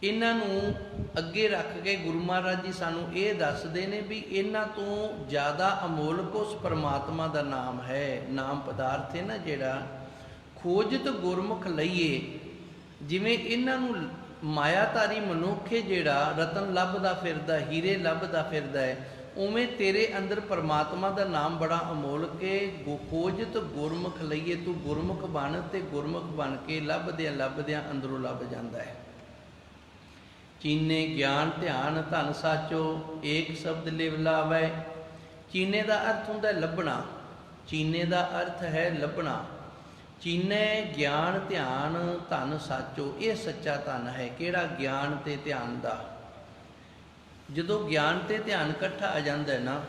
[SPEAKER 1] ਇਹਨਾਂ ਨੂੰ ਅੱਗੇ ਰੱਖ ਕੇ ਗੁਰੂ ਮਹਾਰਾਜ ਜੀ ਸਾਨੂੰ ਇਹ ਦੱਸਦੇ ਨੇ ਵੀ ਇਹਨਾਂ ਤੋਂ ਜ਼ਿਆਦਾ ਅਮੋਲਕ ਉਸ ਪਰਮਾਤਮਾ ਦਾ ਨਾਮ ਹੈ, ਨਾਮ ਪਦਾਰਥ ਹੈ ਨਾ ਜਿਹੜਾ। ਖੋਜਤ ਗੁਰਮੁਖ ਲਈਏ ਜਿਵੇਂ ਇਹਨਾਂ ਨੂੰ ਮਾਇਆਧਾਰੀ ਮਨੁੱਖ ਹੈ ਜਿਹੜਾ ਰਤਨ ਲੱਭਦਾ ਫਿਰਦਾ, ਹੀਰੇ ਲੱਭਦਾ ਫਿਰਦਾ ਹੈ। ਉਵੇਂ ਤੇਰੇ ਅੰਦਰ ਪਰਮਾਤਮਾ ਦਾ ਨਾਮ ਬੜਾ ਅਮੋਲਕ ਹੈ ਖੋਜਤ ਗੁਰਮੁਖ ਲਈਏ ਤੂੰ ਗੁਰਮੁਖ ਬਣ ਤੇ ਗੁਰਮੁਖ ਬਣ ਕੇ ਲੱਭਦਿਆਂ ਲੱਭਦਿਆਂ ਅੰਦਰੋਂ ਲੱਭ ਜਾਂਦਾ ਹੈ। ਚੀਨੇ ਗਿਆਨ ਧਿਆਨ ਧਨ ਸਾਚੋ, ਏਕ ਸ਼ਬਦ ਲਿਵ ਲਾਵੈ। ਚੀਨੇ ਦਾ ਅਰਥ ਹੁੰਦਾ ਲੱਭਣਾ। ਚੀਨੇ ਦਾ ਅਰਥ ਹੈ ਲੱਭਣਾ। ਚੀਨੇ ਗਿਆਨ ਧਿਆਨ ਧਨ ਸਾਚੋ, ਇਹ ਸੱਚਾ ਧਨ ਹੈ। ਕਿਹੜਾ ਗਿਆਨ ਤੇ ਧਿਆਨ ਦਾ? ਜਦੋਂ ਗਿਆਨ ਤੇ ਧਿਆਨ ਇਕੱਠਾ ਆ ਜਾਂਦਾ ਹੈ ਨਾ,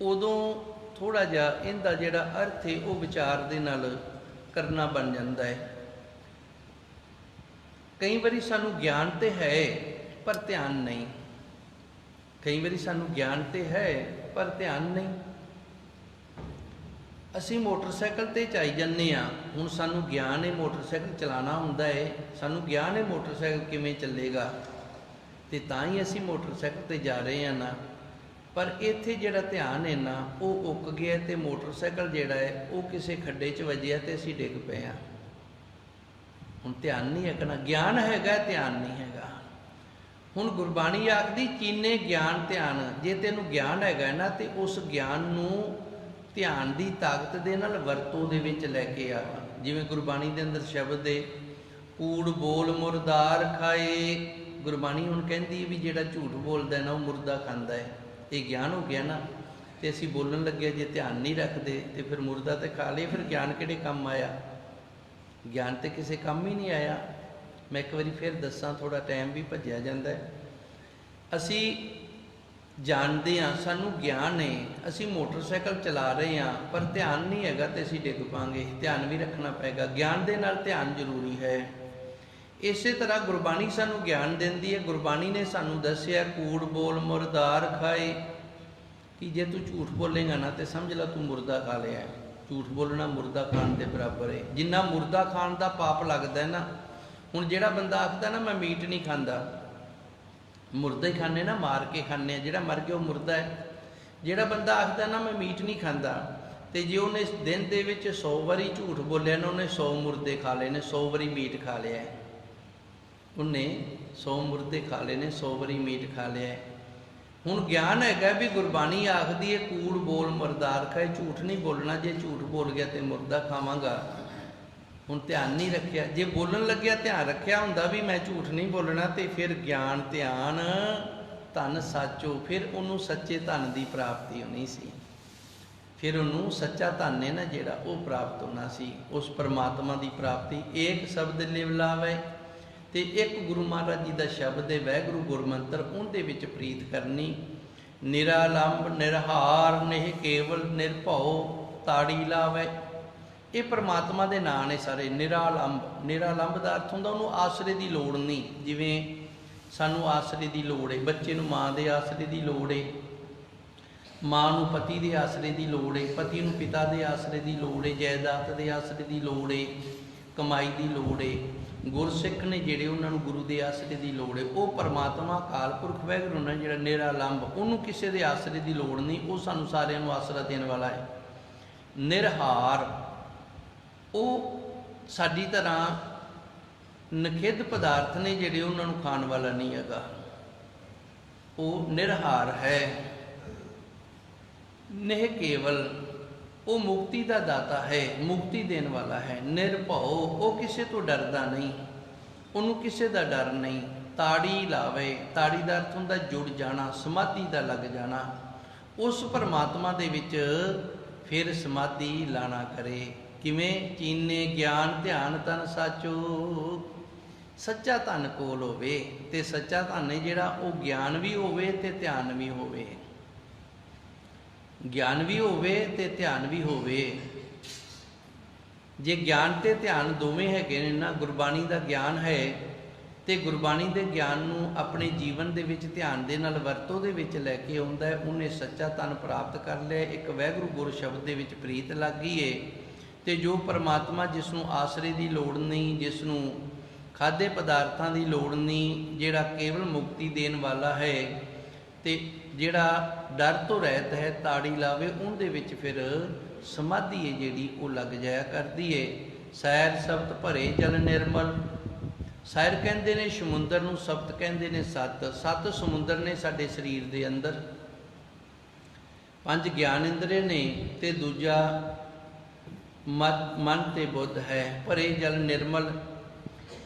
[SPEAKER 1] ਉਦੋਂ ਥੋੜਾ ਜਿਹਾ ਇਹਦਾ ਜਿਹੜਾ ਅਰਥ ਹੈ, ਉਹ ਵਿਚਾਰ ਦੇ ਨਾਲ ਕਰਨਾ ਬਣ ਜਾਂਦਾ ਹੈ। ਕਈ ਵਾਰੀ ਸਾਨੂੰ ਗਿਆਨ ਤੇ ਹੈ, ਪਰ ਧਿਆਨ ਨਹੀਂ। ਕਈ ਵਾਰੀ ਸਾਨੂੰ ਗਿਆਨ ਤੇ ਹੈ, ਪਰ ਧਿਆਨ ਨਹੀਂ। ਅਸੀਂ ਮੋਟਰਸਾਈਕਲ ਤੇ ਚਾਈ ਜੰਨੇ ਆ ਹੁਣ ਸਾਨੂੰ ਗਿਆਨ ਹੈ ਮੋਟਰਸਾਈਕਲ ਚਲਾਉਣਾ ਹੁੰਦਾ ਹੈ। ਸਾਨੂੰ ਗਿਆਨ ਹੈ ਮੋਟਰਸਾਈਕਲ ਕਿਵੇਂ ਚੱਲੇਗਾ? ਤੇ ਤਾਂ ਹੀ ਅਸੀਂ ਮੋਟਰਸਾਈਕਲ ਤੇ ਜਾ ਰਹੇ ਆ ਨਾ। ਪਰ ਇੱਥੇ ਜਿਹੜਾ ਧਿਆਨ ਹੈ ਨਾ, ਉਹ ਉੱਕ ਗਿਆ ਤੇ ਮੋਟਰਸਾਈਕਲ ਜਿਹੜਾ ਹੈ, ਉਹ ਕਿਸੇ ਖੱਡੇ 'ਚ ਵੱਜਿਆ ਤੇ ਅਸੀਂ ਡਿੱਗ ਪਏ ਆ ਹੁਣ ਧਿਆਨ ਨਹੀਂ ਰੱਖਣਾ। ਗਿਆਨ ਹੈਗਾ, ਧਿਆਨ ਨਹੀਂ ਹੈਗਾ। ਹੁਣ ਗੁਰਬਾਣੀ ਆਖਦੀ, ਚੀਨੇ ਗਿਆਨ, ਧਿਆਨ। ਜੇ ਤੈਨੂੰ ਗਿਆਨ ਹੈਗਾ ਨਾ, ਤੇ ਉਸ ਗਿਆਨ ਨੂੰ ਧਿਆਨ ਦੀ ਤਾਕਤ ਦੇ ਨਾਲ ਵਰਤੋਂ ਦੇ ਵਿੱਚ ਲੈ ਕੇ ਆ। ਜਿਵੇਂ ਗੁਰਬਾਣੀ ਦੇ ਅੰਦਰ ਸ਼ਬਦ ਦੇ ਕੂੜ ਬੋਲ ਮੁਰਦਾਰ ਖਾਏ ਗੁਰਬਾਣੀ ਹੁਣ ਕਹਿੰਦੀ ਹੈ ਵੀ ਜਿਹੜਾ ਝੂਠ ਬੋਲਦਾ ਨਾ, ਉਹ ਮੁਰਦਾ ਖਾਂਦਾ ਹੈ। ਇਹ ਗਿਆਨ ਹੋ ਗਿਆ ਨਾ, ਤੇ ਅਸੀਂ ਬੋਲਣ ਲੱਗੇ ਜੇ ਧਿਆਨ ਨਹੀਂ ਰੱਖਦੇ, ਤੇ ਫਿਰ ਮੁਰਦਾ ਤੇ ਖਾ ਲਏ, ਫਿਰ ਗਿਆਨ ਕਿਹੜੇ ਕੰਮ ਆਇਆ? ਗਿਆਨ ਤੇ ਕਿਸੇ ਕੰਮ ਹੀ ਨਹੀਂ ਆਇਆ। ਮੈਂ ਇੱਕ ਵਾਰੀ ਫਿਰ ਦੱਸਾਂ ਥੋੜਾ ਟਾਈਮ ਵੀ ਭੱਜਿਆ ਜਾਂਦਾ ਹੈ। ਅਸੀਂ ਜਾਣਦੇ ਹਾਂ, ਸਾਨੂੰ ਗਿਆਨ ਹੈ, ਅਸੀਂ ਮੋਟਰਸਾਈਕਲ ਚਲਾ ਰਹੇ ਹਾਂ, ਪਰ ਧਿਆਨ ਨਹੀਂ ਹੈਗਾ ਤੇ ਅਸੀਂ ਡਿੱਗ ਪਾਂਗੇ। ਧਿਆਨ ਵੀ ਰੱਖਣਾ ਪਏਗਾ। ਗਿਆਨ ਦੇ ਨਾਲ ਧਿਆਨ ਜ਼ਰੂਰੀ ਹੈ। ਇਸੇ ਤਰ੍ਹਾਂ ਗੁਰਬਾਣੀ ਸਾਨੂੰ ਗਿਆਨ ਦਿੰਦੀ ਹੈ। ਗੁਰਬਾਣੀ ਨੇ ਸਾਨੂੰ ਦੱਸਿਆ, ਕੂੜ ਬੋਲ ਮੁਰਦਾਰ ਖਾਏ। ਕਿ ਜੇ ਤੂੰ ਝੂਠ ਬੋਲੇਗਾ ਨਾ ਤੇ ਸਮਝ ਲੈ ਤੂੰ ਮੁਰਦਾ ਖਾ ਲਿਆ ਝੂਠ ਬੋਲਣਾ ਮੁਰਦਾ ਖਾਣ ਦੇ ਬਰਾਬਰ ਹੈ। ਜਿੰਨਾ ਮੁਰਦਾ ਖਾਣ ਦਾ ਪਾਪ ਲੱਗਦਾ ਹੈ ਨਾ, ਹੁਣ ਜਿਹੜਾ ਬੰਦਾ ਆਖਦਾ ਨਾ, ਮੈਂ ਮੀਟ ਨਹੀਂ ਖਾਂਦਾ। ਮੁਰਦਾ ਹੀ ਖਾਣੇ ਨਾ, ਮਾਰ ਕੇ ਖਾਣੇ ਆ। ਜਿਹੜਾ ਮਰ ਗਿਆ ਉਹ ਮੁਰਦਾ ਹੈ। ਜਿਹੜਾ ਬੰਦਾ ਆਖਦਾ ਨਾ, ਮੈਂ ਮੀਟ ਨਹੀਂ ਖਾਂਦਾ। ਤੇ ਜੇ ਉਹਨੇ ਦਿਨ ਦੇ ਵਿੱਚ 100 ਵਾਰੀ ਝੂਠ ਬੋਲਿਆ ਨਾ, ਉਹਨੇ 100 ਮੁਰਦੇ ਖਾ ਲਏ ਨੇ 100 ਵਾਰੀ ਮੀਟ ਖਾ ਲਿਆ ਹੈ। ਉਹਨੇ 100 ਮੁਰਦੇ ਖਾ ਲਏ ਨੇ 100 ਵਾਰੀ ਮੀਟ ਖਾ ਲਿਆ ਹੁਣ ਗਿਆਨ ਹੈਗਾ ਵੀ ਗੁਰਬਾਣੀ ਆਖਦੀ ਹੈ, ਕੂੜ ਬੋਲ ਮਰਦਾਰ ਖਾਏ, ਝੂਠ ਨਹੀਂ ਬੋਲਣਾ, ਜੇ ਝੂਠ ਬੋਲ ਗਿਆ ਤੇ ਮੁਰਦਾ ਖਾਵਾਂਗਾ। ਹੁਣ ਧਿਆਨ ਨਹੀਂ ਰੱਖਿਆ। ਜੇ ਬੋਲਣ ਲੱਗਿਆ, ਧਿਆਨ ਰੱਖਿਆ ਹੁੰਦਾ ਵੀ ਮੈਂ ਝੂਠ ਨਹੀਂ ਬੋਲਣਾ ਤੇ ਫਿਰ ਗਿਆਨ, ਧਿਆਨ, ਧਨ ਸਾਚੋ, ਫਿਰ ਉਹਨੂੰ ਸੱਚੇ ਧਨ ਦੀ ਪ੍ਰਾਪਤੀ ਹੋਣੀ ਸੀ। ਫਿਰ ਉਹਨੂੰ ਸੱਚਾ ਧਨ ਹੈ ਨਾ ਜਿਹੜਾ, ਉਹ ਪ੍ਰਾਪਤ ਹੋਣਾ ਸੀ। ਉਸ ਪਰਮਾਤਮਾ ਦੀ ਪ੍ਰਾਪਤੀ, ਏਕ ਸ਼ਬਦ ਲਿਵ ਲਾਵੇ ਤੇ ਇੱਕ ਗੁਰੂ ਮਹਾਰਾਜ ਜੀ ਦਾ ਸ਼ਬਦ ਹੈ, ਵੈਗੁਰੂ ਗੁਰਮੰਤਰ, ਉਹਦੇ ਵਿੱਚ ਪ੍ਰੀਤ ਕਰਨੀ। ਨਿਰਾਲੰਬ, ਨਿਰਹਾਰ, ਨਿਹ ਕੇਵਲ, ਨਿਰਭਉ, ਤਾੜੀ ਲਾਵੇ। ਇਹ ਪਰਮਾਤਮਾ ਦੇ ਨਾਂ ਨੇ ਸਾਰੇ। ਨਿਰਾਲੰਬ ਨਿਰਾਲੰਬ ਦਾ ਅਰਥ ਹੁੰਦਾ ਉਹਨੂੰ ਆਸਰੇ ਦੀ ਲੋੜ ਨਹੀਂ। ਜਿਵੇਂ ਸਾਨੂੰ ਆਸਰੇ ਦੀ ਲੋੜ ਹੈ, ਬੱਚੇ ਨੂੰ ਮਾਂ ਦੇ ਆਸਰੇ ਦੀ ਲੋੜ ਹੈ, ਮਾਂ ਨੂੰ ਪਤੀ ਦੇ ਆਸਰੇ ਦੀ ਲੋੜ ਹੈ, ਪਤੀ ਨੂੰ ਪਿਤਾ ਦੇ ਆਸਰੇ ਦੀ ਲੋੜ ਹੈ, ਜਾਇਦਾਦ ਦੇ ਆਸਰੇ ਦੀ ਲੋੜ ਹੈ, ਕਮਾਈ ਦੀ ਲੋੜ ਹੈ। ਗੁਰਸਿੱਖ ਨੇ ਜਿਹੜੇ ਉਹਨਾਂ ਨੂੰ ਗੁਰੂ ਦੇ ਆਸਰੇ ਦੀ ਲੋੜ ਹੈ, ਉਹ ਪਰਮਾਤਮਾ ਕਾਲ ਪੁਰਖ ਵੈਗੁਰੂ ਨੇ ਜਿਹੜਾ ਨਿਰਾਲੰਬ ਉਹਨੂੰ ਕਿਸੇ ਦੇ ਆਸਰੇ ਦੀ ਲੋੜ ਨਹੀਂ, ਉਹ ਸਾਨੂੰ ਸਾਰਿਆਂ ਨੂੰ ਆਸਰਾ ਦੇਣ ਵਾਲਾ ਹੈ। ਨਿਰਹਾਰ, ਉਹ ਸਾਡੀ ਤਰ੍ਹਾਂ ਨਖਿੱਧ ਪਦਾਰਥ ਨੇ ਜਿਹੜੇ ਉਹਨਾਂ ਨੂੰ ਖਾਣ ਵਾਲਾ ਨਹੀਂ ਹੈਗਾ। ਉਹ ਨਿਰਹਾਰ ਹੈ। ਨਿਹ ਕੇਵਲ ਉਹ ਮੁਕਤੀ ਦਾ ਦਾਤਾ ਹੈ, ਮੁਕਤੀ ਦੇਣ ਵਾਲਾ ਹੈ। ਨਿਰਭਉ, ਉਹ ਕਿਸੇ ਤੋਂ ਡਰਦਾ ਨਹੀਂ। ਉਹਨੂੰ ਕਿਸੇ ਦਾ ਡਰ ਨਹੀਂ। ਤਾੜੀ ਲਾਵੇ, ਤਾੜੀ ਦਾ ਅਰਥ ਹੁੰਦਾ ਜੁੜ ਜਾਣਾ, ਸਮਾਧੀ ਦਾ ਲੱਗ ਜਾਣਾ। ਉਸ ਪਰਮਾਤਮਾ ਦੇ ਵਿੱਚ ਫਿਰ ਸਮਾਧੀ ਲਾਣਾ ਕਰੇ। ਕਿਵੇਂ? ਚੀਨੇ, ਗਿਆਨ, ਧਿਆਨ, ਤਨ ਸਾਚੋ। ਸੱਚਾ ਧਨ ਕੋਲ ਹੋਵੇ ਤੇ ਸੱਚਾ ਧਨ ਹੈ ਜਿਹੜਾ ਉਹ ਗਿਆਨ ਵੀ ਹੋਵੇ ਤੇ ਧਿਆਨ ਵੀ ਹੋਵੇ। ਗਿਆਨ ਵੀ ਹੋਵੇ ਤੇ ਧਿਆਨ ਵੀ ਹੋਵੇ। ਜੇ ਗਿਆਨ ਤੇ ਧਿਆਨ ਦੋਵੇਂ ਹੈਗੇ ਨੇ ਨਾ, ਗੁਰਬਾਣੀ ਦਾ ਗਿਆਨ ਹੈ ਤੇ ਗੁਰਬਾਣੀ ਦੇ ਗਿਆਨ ਨੂੰ ਆਪਣੇ ਜੀਵਨ ਦੇ ਵਿੱਚ ਧਿਆਨ ਦੇ ਨਾਲ ਵਰਤੋਂ ਦੇ ਵਿੱਚ ਲੈ ਕੇ ਆਉਂਦਾ ਹੈ, ਉਹਨੇ ਸੱਚਾ ਤਨ ਪ੍ਰਾਪਤ ਕਰ ਲਿਆ, ਇੱਕ ਵੈਗੁਰੂ ਗੁਰ ਸ਼ਬਦ ਦੇ ਵਿੱਚ ਪ੍ਰੀਤ ਲੱਗ ਗਈ ਏ। ਤੇ ਜੋ ਪਰਮਾਤਮਾ ਜਿਸ ਨੂੰ ਆਸਰੇ ਦੀ ਲੋੜ ਨਹੀਂ ਜਿਸ ਨੂੰ ਖਾਦੇ ਪਦਾਰਥਾਂ ਦੀ ਲੋੜ ਨਹੀਂ, ਜਿਹੜਾ ਕੇਵਲ ਮੁਕਤੀ ਦੇਣ ਵਾਲਾ ਹੈ ਤੇ ਜਿਹੜਾ ਡਰ ਤੋਂ ਰਹਿਤ ਹੈ, ਤਾੜੀ ਲਾਵੇ, ਉਹਦੇ ਵਿੱਚ ਫਿਰ ਸਮਾਧੀ ਹੈ ਜਿਹੜੀ, ਉਹ ਲੱਗ ਜਾਇਆ ਕਰਦੀ ਏ। ਸੈਰ ਸ਼ਬਦ ਭਰੇ ਜਲ ਨਿਰਮਲ। ਸੈਰ ਕਹਿੰਦੇ ਨੇ ਸਮੁੰਦਰ ਨੂੰ ਸ਼ਬਦ ਕਹਿੰਦੇ ਨੇ ਸੱਤ। ਸੱਤ ਸਮੁੰਦਰ ਨੇ ਸਾਡੇ ਸਰੀਰ ਦੇ ਅੰਦਰ। ਪੰਜ ਗਿਆਨ ਇੰਦਰੇ ਨੇ ਤੇ ਦੂਜਾ ਮਤ- ਮਨ ਤੇ ਬੁੱਧ ਹੈ, ਭਰੇ ਜਲ ਨਿਰਮਲ।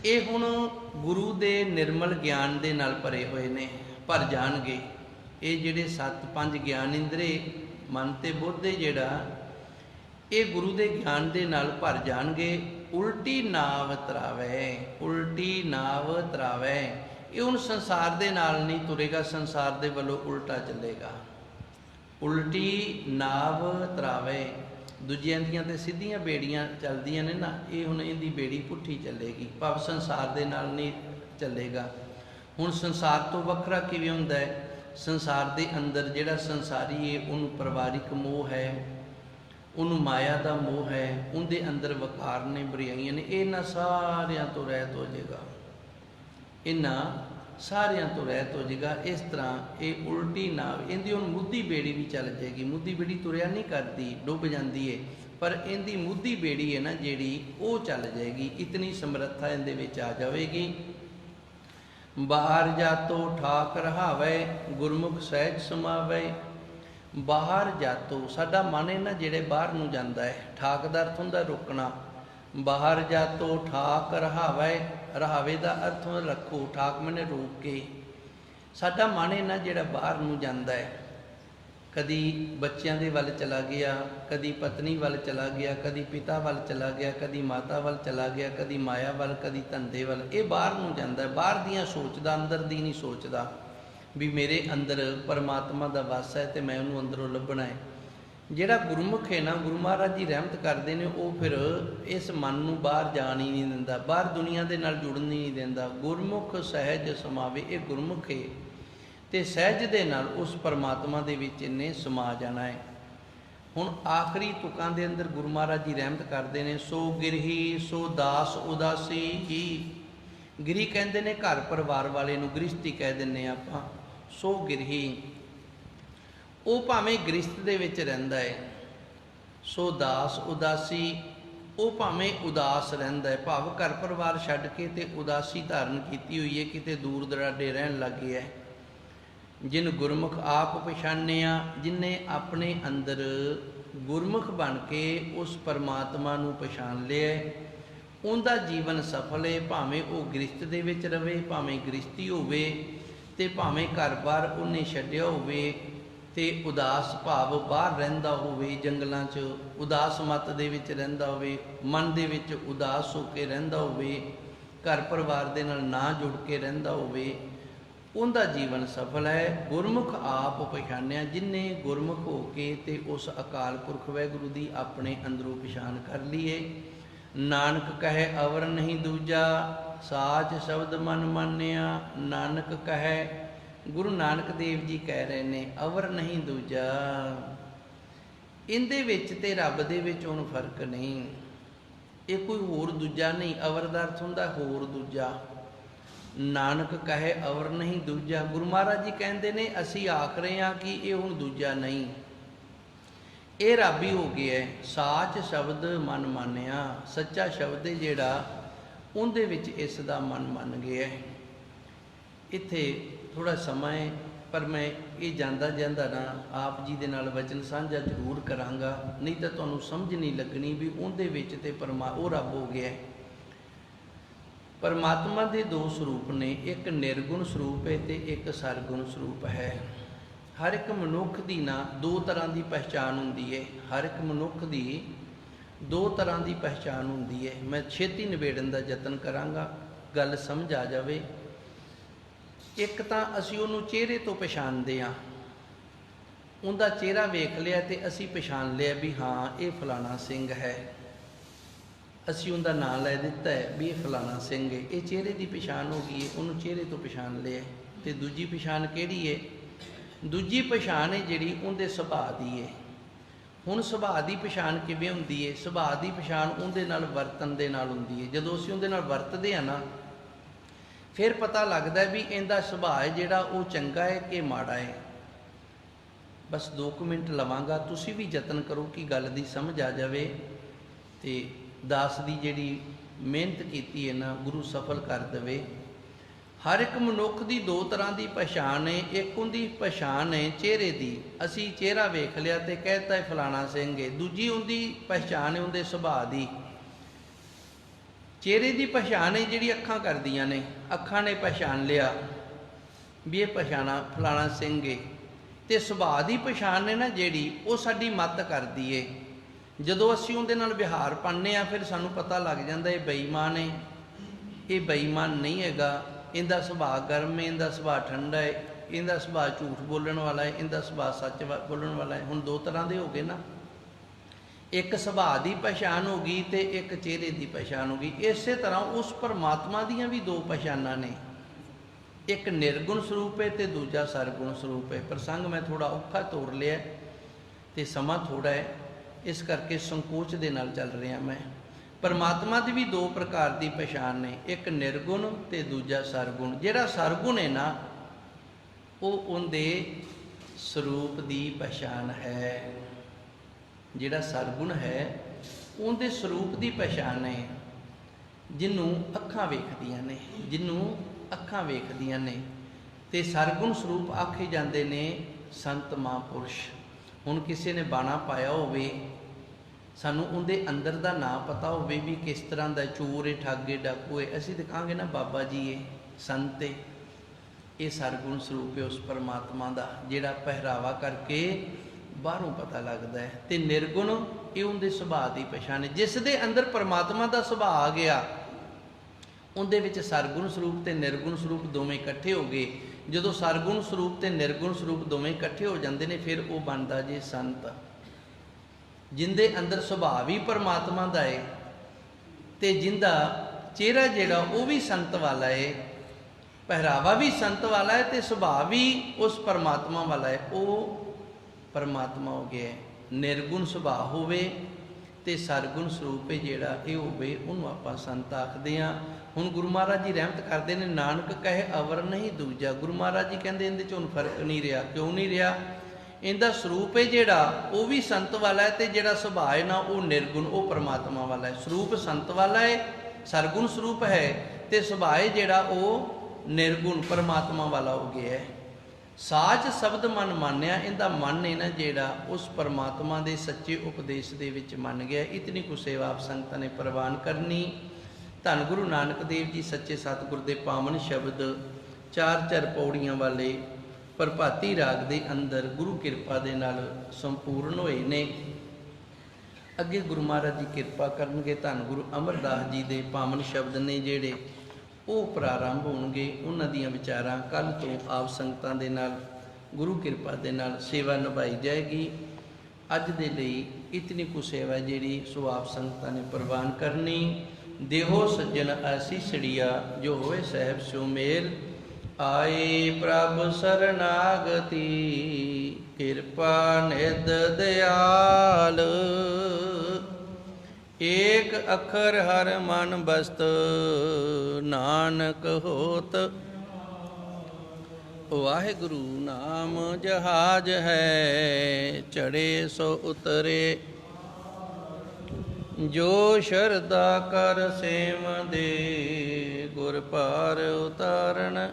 [SPEAKER 1] ਇਹ ਹੁਣ ਗੁਰੂ ਦੇ ਨਿਰਮਲ ਗਿਆਨ ਦੇ ਨਾਲ ਭਰੇ ਹੋਏ ਨੇ, ਭਰ ਜਾਣਗੇ। ਇਹ ਜਿਹੜੇ ਸੱਤ, ਪੰਜ ਗਿਆਨ ਇੰਦਰੇ ਮਨ ਤੇ ਬੁੱਧ ਦੇ ਜਿਹੜਾ ਇਹ ਗੁਰੂ ਦੇ ਗਿਆਨ ਦੇ ਨਾਲ ਭਰ ਜਾਣਗੇ। ਉਲਟੀ ਨਾਵ ਤਰਾਵੇ, ਉਲਟੀ ਨਾਵ ਤਰਾਵੇ। ਇਹ ਹੁਣ ਸੰਸਾਰ ਦੇ ਨਾਲ ਨਹੀਂ ਤੁਰੇਗਾ, ਸੰਸਾਰ ਦੇ ਵੱਲੋਂ ਉਲਟਾ ਚੱਲੇਗਾ। ਉਲਟੀ ਨਾਵ ਤਰਾਵੇ। ਦੂਜਿਆਂ ਦੀਆਂ ਤੇ ਸਿੱਧੀਆਂ ਬੇੜੀਆਂ ਚੱਲਦੀਆਂ ਨੇ ਨਾ, ਇਹ ਹੁਣ ਇਹਦੀ ਬੇੜੀ ਪੁੱਠੀ ਚੱਲੇਗੀ। ਭਾਵ ਸੰਸਾਰ ਦੇ ਨਾਲ ਨਹੀਂ ਚੱਲੇਗਾ। ਹੁਣ ਸੰਸਾਰ ਤੋਂ ਵੱਖਰਾ ਕਿਵੇਂ ਹੁੰਦਾ ਹੈ? ਸੰਸਾਰ ਦੇ ਅੰਦਰ ਜਿਹੜਾ ਸੰਸਾਰੀ ਹੈ, ਉਹਨੂੰ ਪਰਿਵਾਰਿਕ ਮੋਹ ਹੈ। ਉਹਨੂੰ ਮਾਇਆ ਦਾ ਮੋਹ ਹੈ, ਉਹਦੇ ਅੰਦਰ ਵਕਾਰ ਨੇ ਬੁਰਾਈਆਂ ਨੇ, ਇਹਨਾਂ ਸਾਰਿਆਂ ਤੋਂ ਰਹਿਤ ਹੋ ਜਾਏਗਾ। ਇਹਨਾਂ ਸਾਰਿਆਂ ਤੋਂ ਰਹਿਤ ਹੋ ਜਾਏਗਾ, ਇਸ ਤਰ੍ਹਾਂ ਇਹ ਉਲਟੀ ਨਾ ਇਹਦੀ ਹੁਣ ਮੁੱਦੀ ਬੇੜੀ ਵੀ ਚੱਲ ਜਾਏਗੀ। ਮੁੱਦੀ ਬੇੜੀ ਤੁਰਿਆ ਨਹੀਂ ਕਰਦੀ, ਡੁੱਬ ਜਾਂਦੀ ਏ, ਪਰ ਇਹਦੀ ਮੁੱਦੀ ਬੇੜੀ ਹੈ ਨਾ ਜਿਹੜੀ, ਉਹ ਚੱਲ ਜਾਏਗੀ। ਇਤਨੀ ਸਮਰੱਥਾ ਇਹਦੇ ਵਿੱਚ ਆ ਜਾਵੇਗੀ। ਬਾਹਰ ਜਾਤੋ ਠਾਕ ਰਹਾਵੇ, ਗੁਰਮੁਖ ਸਹਿਜ ਸਮਾਵੇ ਬਾਹਰ ਜਾਤੋ, ਸਾਡਾ ਮਨ ਇਹਨਾਂ ਜਿਹੜੇ ਬਾਹਰ ਨੂੰ ਜਾਂਦਾ ਹੈ ਠਾਕ ਦਾ ਅਰਥ ਹੁੰਦਾ ਰੁਕਣਾ। ਬਾਹਰ ਜਾਤੋ, ਠਾਕ ਰਹਾਵੇ ਰਹਾਵੇ ਦਾ ਅਰਥ ਹੁੰਦਾ ਰੱਖੋ, ਠਾਕ ਮੈਨੇ ਰੋਕ ਕੇ। ਸਾਡਾ ਮਨ ਇਹਨਾਂ ਜਿਹੜਾ ਬਾਹਰ ਨੂੰ ਜਾਂਦਾ ਹੈ। ਕਦੀ ਬੱਚਿਆਂ ਦੇ ਵੱਲ ਚਲਾ ਗਿਆ, ਕਦੀ ਪਤਨੀ ਵੱਲ ਚਲਾ ਗਿਆ, ਕਦੀ ਪਿਤਾ ਵੱਲ ਚਲਾ ਗਿਆ, ਕਦੀ ਮਾਤਾ ਵੱਲ ਚਲਾ ਗਿਆ, ਕਦੀ ਮਾਇਆ ਵੱਲ, ਕਦੀ ਧੰਦੇ ਵੱਲ, ਇਹ ਬਾਹਰ ਨੂੰ ਜਾਂਦਾ ਹੈ। ਬਾਹਰ ਦੀਆਂ ਸੋਚਦਾ, ਅੰਦਰ ਦੀ ਨਹੀਂ ਸੋਚਦਾ। ਵੀ ਮੇਰੇ ਅੰਦਰ ਪਰਮਾਤਮਾ ਦਾ ਵਾਸ ਹੈ ਤੇ ਮੈਂ ਉਹਨੂੰ ਅੰਦਰੋਂ ਲੱਭਣਾ ਹੈ। ਜਿਹੜਾ ਗੁਰਮੁਖ ਹੈ ਨਾ, ਗੁਰੂ ਮਹਾਰਾਜ ਜੀ ਰਹਿਮਤ ਕਰਦੇ ਨੇ, ਉਹ ਫਿਰ ਇਸ ਮਨ ਨੂੰ ਬਾਹਰ ਜਾਣ ਹੀ ਨਹੀਂ ਦਿੰਦਾ, ਬਾਹਰ ਦੁਨੀਆ ਦੇ ਨਾਲ ਜੁੜਨ ਹੀ ਨਹੀਂ ਦਿੰਦਾ। ਗੁਰਮੁਖ ਸਹਿਜ ਸਮਾਵੇ, ਇਹ ਗੁਰਮੁਖ ਹੈ। ਤੇ ਸਹਿਜ ਦੇ ਨਾਲ ਉਸ ਪਰਮਾਤਮਾ ਦੇ ਵਿੱਚ ਇਹਨੇ ਸਮਾ ਜਾਣਾ ਹੈ। ਹੁਣ ਆਖਰੀ ਤੁਕਾਂ ਦੇ ਅੰਦਰ ਗੁਰੂ ਮਹਾਰਾਜ ਜੀ ਰਹਿਮਤ ਕਰਦੇ ਨੇ, ਸੋ ਗਿਰਹੀ, ਸੋ ਦਾਸ ਉਦਾਸੀ ਹੀ ਗਿਰੀ ਕਹਿੰਦੇ ਨੇ ਘਰ ਪਰਿਵਾਰ ਵਾਲੇ ਨੂੰ ਗ੍ਰਸਤੀ ਕਹਿ ਦਿੰਨੇ ਆ ਆਪਾਂ। ਸੋ ਗਿਰਹੀ। ਉਹ ਭਾਵੇਂ ਗ੍ਰਸਤ ਦੇ ਵਿੱਚ ਰਹਿੰਦਾ ਹੈ ਸੋ ਦਾਸ ਉਦਾਸੀ, ਉਹ ਭਾਵੇਂ ਉਦਾਸ ਰਹਿੰਦਾ ਹੈ ਭਾਵ ਘਰ ਪਰਿਵਾਰ ਛੱਡ ਕੇ ਤੇ ਉਦਾਸੀ ਧਾਰਨ ਕੀਤੀ ਹੋਈ ਹੈ ਕਿਤੇ ਦੂਰ ਦਰਾਡੇ ਰਹਿਣ ਲੱਗੇ ਹੈ ਜਿਨ ਗੁਰਮੁਖ ਆਪ ਪਛਾਨਿਆ ਜਿਨੇ ਆਪਣੇ ਅੰਦਰ ਗੁਰਮੁਖ ਬਣ ਕੇ ਉਸ ਪਰਮਾਤਮਾ ਨੂੰ ਪਛਾਣ ਲਿਆ ਉਹਦਾ ਜੀਵਨ ਸਫਲ ਹੈ ਭਾਵੇਂ ਉਹ ਗ੍ਰਸਤ ਦੇ ਵਿੱਚ ਰਵੇ, ਭਾਵੇਂ ਗ੍ਰਸਤੀ ਹੋਵੇ। ਤੇ ਭਾਵੇਂ ਘਰ-ਬਾਰ ਉਹਨੇ ਛੱਡਿਆ ਹੋਵੇ ਤੇ ਉਦਾਸ ਭਾਵ ਬਾਹਰ ਰਹਿੰਦਾ ਹੋਵੇ, ਜੰਗਲਾਂ 'ਚ ਉਦਾਸ ਮਤ ਦੇ ਵਿੱਚ ਰਹਿੰਦਾ ਹੋਵੇ, ਮਨ ਦੇ ਵਿੱਚ ਉਦਾਸ ਹੋ ਕੇ ਰਹਿੰਦਾ ਹੋਵੇ, ਘਰ ਪਰਿਵਾਰ ਦੇ ਨਾਲ ਨਾ ਜੁੜ ਕੇ ਰਹਿੰਦਾ ਹੋਵੇ, ਉਹਦਾ ਜੀਵਨ ਸਫਲ ਹੈ। ਗੁਰਮੁਖ ਆਪ ਪਛਾਣਿਆ, ਜਿਨੇ ਗੁਰਮੁਖ ਹੋ ਕੇ ਤੇ ਉਸ ਅਕਾਲ ਪੁਰਖ ਵਾਹਿਗੁਰੂ ਦੀ ਆਪਣੇ ਅੰਦਰੋਂ ਪਛਾਣ ਕਰ ਲਈਏ। ਨਾਨਕ ਕਹੇ ਅਵਰ ਨਹੀਂ ਦੂਜਾ ਸਾਚ ਸ਼ਬਦ ਮਨ ਮਾਨਿਆ, ਨਾਨਕ ਕਹੇ। ਗੁਰੂ ਨਾਨਕ ਦੇਵ ਜੀ ਕਹਿ ਰਹੇ ਨੇ, ਅਵਰ ਨਹੀਂ ਦੂਜਾ। ਇਹਦੇ ਵਿੱਚ ਤੇ ਰੱਬ ਦੇ ਵਿੱਚ ਹੁਣ ਫ਼ਰਕ ਨਹੀਂ। ਇਹ ਕੋਈ ਹੋਰ ਦੂਜਾ ਨਹੀਂ, ਅਵਰ ਦਾ ਅਰਥ ਹੁੰਦਾ ਹੋਰ ਦੂਜਾ। ਨਾਨਕ ਕਹੇ, ਅਵਰ ਨਹੀਂ ਦੂਜਾ। ਗੁਰੂ ਮਹਾਰਾਜ ਜੀ ਕਹਿੰਦੇ ਨੇ, ਅਸੀਂ ਆਖ ਰਹੇ ਹਾਂ ਕਿ ਇਹ ਹੁਣ ਦੂਜਾ ਨਹੀਂ। ਇਹ ਰੱਬ ਹੀ ਹੋ ਗਿਆ ਹੈ। ਸਾਚ ਸ਼ਬਦ ਮਨ ਮਾਨਿਆ, ਸੱਚਾ ਸ਼ਬਦ ਹੈ ਜਿਹੜਾ ਉਹਦੇ ਵਿੱਚ ਇਸ ਦਾ ਮਨ ਮੰਨ ਗਿਆ ਇੱਥੇ ਥੋੜਾ ਸਮਾਂ ਹੈ, ਪਰ ਮੈਂ ਇਹ ਜਾਂਦਾ ਜਾਂਦਾ ਨਾ, ਆਪ ਜੀ ਦੇ ਨਾਲ ਵਚਨ ਸਾਂਝਾ ਜ਼ਰੂਰ ਕਰਾਂਗਾ, ਨਹੀਂ ਤਾਂ ਤੁਹਾਨੂੰ ਸਮਝ ਨਹੀਂ ਲੱਗਣੀ ਵੀ ਉਹਦੇ ਵਿੱਚ ਤੇ ਪਰਮਾ, ਉਹ ਰੱਬ ਹੋ ਗਿਆ ਪਰਮਾਤਮਾ ਦੇ ਦੋ ਸਰੂਪ ਨੇ, ਇੱਕ ਨਿਰਗੁਣ ਸਰੂਪ ਹੈ ਤੇ ਇੱਕ ਸਰਗੁਣ ਸਰੂਪ ਹੈ। ਹਰ ਇੱਕ ਮਨੁੱਖ ਦੀ ਨਾ, ਦੋ ਤਰ੍ਹਾਂ ਦੀ ਪਹਿਚਾਨ ਹੁੰਦੀ ਹੈ। ਹਰ ਇੱਕ ਮਨੁੱਖ ਦੀ ਦੋ ਤਰ੍ਹਾਂ ਦੀ ਪਹਿਚਾਨ ਹੁੰਦੀ ਹੈ। ਮੈਂ ਛੇਤੀ ਨਿਬੇੜਨ ਦਾ ਯਤਨ ਕਰਾਂਗਾ। ਗੱਲ ਸਮਝ ਆ ਜਾਵੇ। ਇੱਕ ਤਾਂ ਅਸੀਂ ਉਹਨੂੰ ਚਿਹਰੇ ਤੋਂ ਪਛਾਣਦੇ ਹਾਂ। ਉਹਦਾ ਚਿਹਰਾ ਵੇਖ ਲਿਆ ਤੇ ਅਸੀਂ ਪਛਾਣ ਲਿਆ ਵੀ ਹਾਂ, ਇਹ ਫਲਾਣਾ ਸਿੰਘ ਹੈ। ਅਸੀਂ ਉਹਦਾ ਨਾਮ ਲੈ ਦਿੱਤਾ ਹੈ ਵੀ ਇਹ ਫਲਾਣਾ ਸਿੰਘ ਹੈ। ਇਹ ਚਿਹਰੇ ਦੀ ਪਛਾਣ ਹੋ ਗਈ ਹੈ। ਉਹਨੂੰ ਚਿਹਰੇ ਤੋਂ ਪਛਾਣ ਲਿਆ। ਤੇ ਦੂਜੀ ਪਛਾਣ ਕਿਹੜੀ ਹੈ? ਦੂਜੀ ਪਛਾਣ ਹੈ ਜਿਹੜੀ ਉਹਦੇ ਸੁਭਾਅ ਦੀ ਹੈ। ਹੁਣ ਸੁਭਾਅ ਦੀ ਪਛਾਣ ਕਿਵੇਂ ਹੁੰਦੀ ਹੈ ਸੁਭਾਅ ਦੀ ਪਛਾਣ ਉਹਦੇ ਨਾਲ ਵਰਤਨ ਦੇ ਨਾਲ ਹੁੰਦੀ ਹੈ ਜਦੋਂ ਅਸੀਂ ਉਹਦੇ ਨਾਲ ਵਰਤਦੇ ਆ ਨਾ, ਫਿਰ ਪਤਾ ਲੱਗਦਾ ਹੈ ਵੀ ਇਹਦਾ ਸੁਭਾਅ ਹੈ ਜਿਹੜਾ ਉਹ ਚੰਗਾ ਹੈ ਕਿ ਮਾੜਾ ਹੈ। ਬਸ 2 ਮਿੰਟ ਲਵਾਂਗਾ, ਤੁਸੀਂ ਵੀ ਯਤਨ ਕਰੋ ਕਿ ਗੱਲ ਦੀ ਸਮਝ ਆ ਜਾਵੇ ਤੇ ਦਾਸ ਦੀ ਜਿਹੜੀ ਮਿਹਨਤ ਕੀਤੀ ਹੈ ਨਾ, ਗੁਰੂ ਸਫਲ ਕਰ ਦੇਵੇ। ਹਰ ਇੱਕ ਮਨੁੱਖ ਦੀ ਦੋ ਤਰ੍ਹਾਂ ਦੀ ਪਛਾਣ ਹੈ ਇੱਕ ਉਹਦੀ ਪਛਾਣ ਹੈ ਚਿਹਰੇ ਦੀ। ਅਸੀਂ ਚਿਹਰਾ ਵੇਖ ਲਿਆ ਤੇ ਕਹਿਤਾ ਹੈ ਫਲਾਣਾ ਸਿੰਘ ਹੈ ਦੂਜੀ ਉਹਦੀ ਪਛਾਣ ਹੈ ਉਹਦੇ ਸੁਭਾਅ ਦੀ। ਚਿਹਰੇ ਦੀ ਪਛਾਣ ਹੈ ਜਿਹੜੀ ਅੱਖਾਂ ਕਰਦੀਆਂ ਨੇ, ਅੱਖਾਂ ਨੇ ਪਛਾਣ ਲਿਆ ਵੀ ਇਹ ਪਛਾਣਾ ਫਲਾਣਾ ਸਿੰਘ ਹੈ ਤੇ ਸੁਭਾਅ ਦੀ ਪਛਾਣ ਨੇ ਨਾ ਜਿਹੜੀ, ਉਹ ਸਾਡੀ ਮਤ ਕਰਦੀ ਏ। ਜਦੋਂ ਅਸੀਂ ਉਹਦੇ ਨਾਲ ਵਿਹਾਰ ਪਾਉਂਦੇ ਆ ਫਿਰ ਸਾਨੂੰ ਪਤਾ ਲੱਗ ਜਾਂਦਾ ਇਹ ਬੇਈਮਾਨ ਹੈ ਇਹ ਬੇਈਮਾਨ ਨਹੀਂ ਹੈਗਾ। ਇਹਦਾ ਸੁਭਾਅ ਗਰਮ ਹੈ, ਇਹਦਾ ਸੁਭਾਅ ਠੰਡਾ ਹੈ, ਇਹਦਾ ਸੁਭਾਅ ਝੂਠ ਬੋਲਣ ਵਾਲਾ ਹੈ, ਇਹਦਾ ਸੁਭਾਅ ਸੱਚ ਵਾ- ਬੋਲਣ ਵਾਲਾ ਹੈ। ਹੁਣ ਦੋ ਤਰ੍ਹਾਂ ਦੇ ਹੋ ਗਏ ਨਾ। ਇੱਕ ਸੁਭਾਅ ਦੀ ਪਛਾਣ ਹੋ ਗਈ ਤੇ ਇੱਕ ਚਿਹਰੇ ਦੀ ਪਛਾਣ ਹੋ ਗਈ। ਇਸੇ ਤਰ੍ਹਾਂ ਉਸ ਪਰਮਾਤਮਾ ਦੀਆਂ ਵੀ ਦੋ ਪਛਾਣਾਂ ਨੇ। ਇੱਕ ਨਿਰਗੁਣ ਸਰੂਪ ਹੈ ਤੇ ਦੂਜਾ ਸਰਗੁਣ ਸਰੂਪ ਹੈ। ਪ੍ਰਸੰਗ ਮੈਂ ਥੋੜਾ ਔਖਾ ਤੋੜ ਲਿਆ ਤੇ ਸਮਾਂ ਥੋੜਾ ਹੈ। ਇਸ ਕਰਕੇ ਸੰਕੋਚ ਦੇ ਨਾਲ ਚੱਲ ਰਿਹਾ ਮੈਂ। ਪਰਮਾਤਮਾ ਦੀ ਵੀ ਦੋ ਪ੍ਰਕਾਰ ਦੀ ਪਛਾਣ ਨੇ, ਇੱਕ ਨਿਰਗੁਣ ਤੇ ਦੂਜਾ ਸਰਗੁਣ। ਜਿਹੜਾ ਸਰਗੁਣ ਹੈ ਨਾ, ਉਹ ਉਹਦੇ ਸਰੂਪ ਦੀ ਪਛਾਣ ਹੈ। ਜਿਹੜਾ ਸਰਗੁਣ ਹੈ, ਉਹਦੇ ਸਰੂਪ ਦੀ ਪਛਾਣ ਹੈ ਜਿਹਨੂੰ ਅੱਖਾਂ ਵੇਖਦੀਆਂ ਨੇ, ਜਿਹਨੂੰ ਅੱਖਾਂ ਵੇਖਦੀਆਂ ਨੇ। ਤੇ ਸਰਗੁਣ ਸਰੂਪ ਆਖੇ ਜਾਂਦੇ ਨੇ ਸੰਤ ਮਹਾਂਪੁਰਸ਼। ਹੁਣ ਕਿਸੇ ਨੇ ਬਾਣਾ ਪਾਇਆ ਹੋਵੇ ਸਾਨੂੰ ਉਹਦੇ ਅੰਦਰ ਦਾ ਨਾਂ ਪਤਾ ਹੋਵੇ ਵੀ ਕਿਸ ਤਰ੍ਹਾਂ ਦਾ ਚੋਰ ਹੈ ਠੱਗ, ਡਾਕੂ ਹੈ ਅਸੀਂ ਦਿਖਾਂਗੇ ਨਾ ਬਾਬਾ ਜੀ ਇਹ ਸੰਤ ਹੈ ਇਹ ਸਰਗੁਣ ਸਰੂਪ ਹੈ ਉਸ ਪਰਮਾਤਮਾ ਦਾ, ਜਿਹੜਾ ਪਹਿਰਾਵਾ ਕਰਕੇ ਬਾਹਰੋਂ ਪਤਾ ਲੱਗਦਾ ਹੈ। ਤੇ ਨਿਰਗੁਣ ਇਹ ਉਹਦੇ ਸੁਭਾਅ ਦੀ ਪਛਾਣ ਹੈ। ਜਿਸ ਦੇ ਅੰਦਰ ਪਰਮਾਤਮਾ ਦਾ ਸੁਭਾਅ ਆ ਗਿਆ, ਉਹਦੇ ਵਿੱਚ ਸਰਗੁਣ ਸਰੂਪ ਤੇ ਨਿਰਗੁਣ ਸਰੂਪ ਦੋਵੇਂ ਇਕੱਠੇ ਹੋ ਗਏ। ਜਦੋਂ ਸਰਗੁਣ ਸਰੂਪ ਤੇ ਨਿਰਗੁਣ ਸਰੂਪ ਦੋਵੇਂ ਇਕੱਠੇ ਹੋ ਜਾਂਦੇ ਨੇ, ਫਿਰ ਉਹ ਬਣਦਾ ਜੇ ਸੰਤ। ਜਿੰਦੇ ਅੰਦਰ ਸੁਭਾਅ ਵੀ ਪਰਮਾਤਮਾ ਦਾ ਏ ਤੇ ਜਿੰਦਾ ਚਿਹਰਾ ਜਿਹੜਾ ਉਹ ਵੀ ਸੰਤ ਵਾਲਾ ਹੈ ਪਹਿਰਾਵਾ ਵੀ ਸੰਤ ਵਾਲਾ ਹੈ ਤੇ ਸੁਭਾਅ ਵੀ ਉਸ ਪਰਮਾਤਮਾ ਵਾਲਾ ਹੈ ਉਹ ਪਰਮਾਤਮਾ ਹੋ ਗਿਆ ਨਿਰਗੁਣ ਸੁਭਾਅ ਹੋਵੇ ਤੇ ਸਰਗੁਣ ਸਰੂਪ ਜਿਹੜਾ ਇਹ ਹੋਵੇ, ਉਹਨੂੰ ਆਪਾਂ ਸੰਤ ਆਖਦੇ ਆ। ਹੁਣ ਗੁਰੂ ਮਹਾਰਾਜ ਜੀ ਰਹਿਮਤ ਕਰਦੇ ਨੇ, ਨਾਨਕ ਕਹੇ ਅਵਰ ਨਹੀਂ ਦੂਜਾ। ਗੁਰੂ ਮਹਾਰਾਜ ਜੀ ਕਹਿੰਦੇ ਇਹਦੇ ਚ ਹੁਣ ਫ਼ਰਕ ਨਹੀਂ ਰਿਹਾ, ਕਿਉਂ ਨਹੀਂ ਰਿਹਾ? ਇਹਦਾ ਸਰੂਪ ਹੈ ਜਿਹੜਾ, ਉਹ ਵੀ ਸੰਤ ਵਾਲਾ ਹੈ ਤੇ ਜਿਹੜਾ ਸੁਭਾਅ ਹੈ ਨਾ, ਉਹ ਨਿਰਗੁਣ, ਉਹ ਪਰਮਾਤਮਾ ਵਾਲਾ ਹੈ। ਸਰੂਪ ਸੰਤ ਵਾਲਾ ਹੈ, ਸਰਗੁਣ ਸਰੂਪ ਹੈ ਤੇ ਸੁਭਾਅ ਜਿਹੜਾ, ਉਹ ਨਿਰਗੁਣ, ਪਰਮਾਤਮਾ ਵਾਲਾ ਹੋ ਗਿਆ ਹੈ। ਸਾਚ ਸ਼ਬਦ ਮਨ ਮੰਨਿਆ, ਇਹਦਾ ਮਨ ਹੈ ਨਾ ਜਿਹੜਾ, ਉਸ ਪਰਮਾਤਮਾ ਦੇ ਸੱਚੇ ਉਪਦੇਸ਼ ਦੇ ਵਿੱਚ ਮੰਨ ਗਿਆ। ਇਤਨੀ ਕੁ ਸੇਵਾ ਆਪ ਸੰਗਤਾਂ ਨੇ ਪ੍ਰਵਾਨ ਕਰਨੀ। ਧੰਨ ਗੁਰੂ ਨਾਨਕ ਦੇਵ ਜੀ, ਸੱਚੇ ਸਤਿਗੁਰ ਦੇ ਪਾਵਨ ਸ਼ਬਦ, ਚਾਰ ਚਾਰ ਪੌੜੀਆਂ ਵਾਲੇ ਪ੍ਰਭਾਤੀ ਰਾਗ ਦੇ ਅੰਦਰ ਗੁਰੂ ਕਿਰਪਾ ਦੇ ਨਾਲ ਸੰਪੂਰਨ ਹੋਏ ਨੇ। ਅੱਗੇ ਗੁਰੂ ਮਹਾਰਾਜ ਜੀ ਕਿਰਪਾ ਕਰਨਗੇ, ਧੰਨ ਗੁਰੂ ਅਮਰਦਾਸ ਜੀ ਦੇ ਪਾਵਨ ਸ਼ਬਦ ਨੇ ਜਿਹੜੇ ਉਹ ਪ੍ਰਾਰੰਭ ਹੋਣਗੇ ਉਹਨਾਂ ਦੀਆਂ ਵਿਚਾਰਾਂ। ਕੱਲ ਤੋਂ ਆਪ ਸੰਗਤਾਂ ਦੇ ਨਾਲ, ਗੁਰੂ ਕਿਰਪਾ ਦੇ ਨਾਲ ਸੇਵਾ ਨਿਭਾਈ ਜਾਏਗੀ। ਅੱਜ ਦੇ ਲਈ ਇਤਨੀ ਕੁ ਸੇਵਾ ਜਿਹੜੀ ਸੋ ਆਪ ਸੰਗਤਾਂ ਨੇ ਪ੍ਰਵਾਨ ਕਰਨੀ। ਦੇਹੋ ਸੱਜਣ ਆਸੀਸੜੀਆ ਜੋ ਹੋਏ ਸਹਿਬ ਸੋ ਮੇਰ ਆਈ ਪ੍ਰਭ ਸਰਨਾਗਤੀ, ਕਿਰਪਾ ਨਿਦ ਦਿਆਲ। ਏਕ ਅੱਖਰ ਹਰ ਮਨ ਬਸਤ, ਨਾਨਕ ਹੋਤ। ਵਾਹਿਗੁਰੂ ਨਾਮ ਜਹਾਜ ਹੈ ਚੜੇ ਸੋ ਉਤਰੇ। ਜੋ ਸ਼ਰਦਾ ਕਰ ਸੇਮ ਦੇ, ਗੁਰ ਪਾਰ ਉਤਾਰਨ।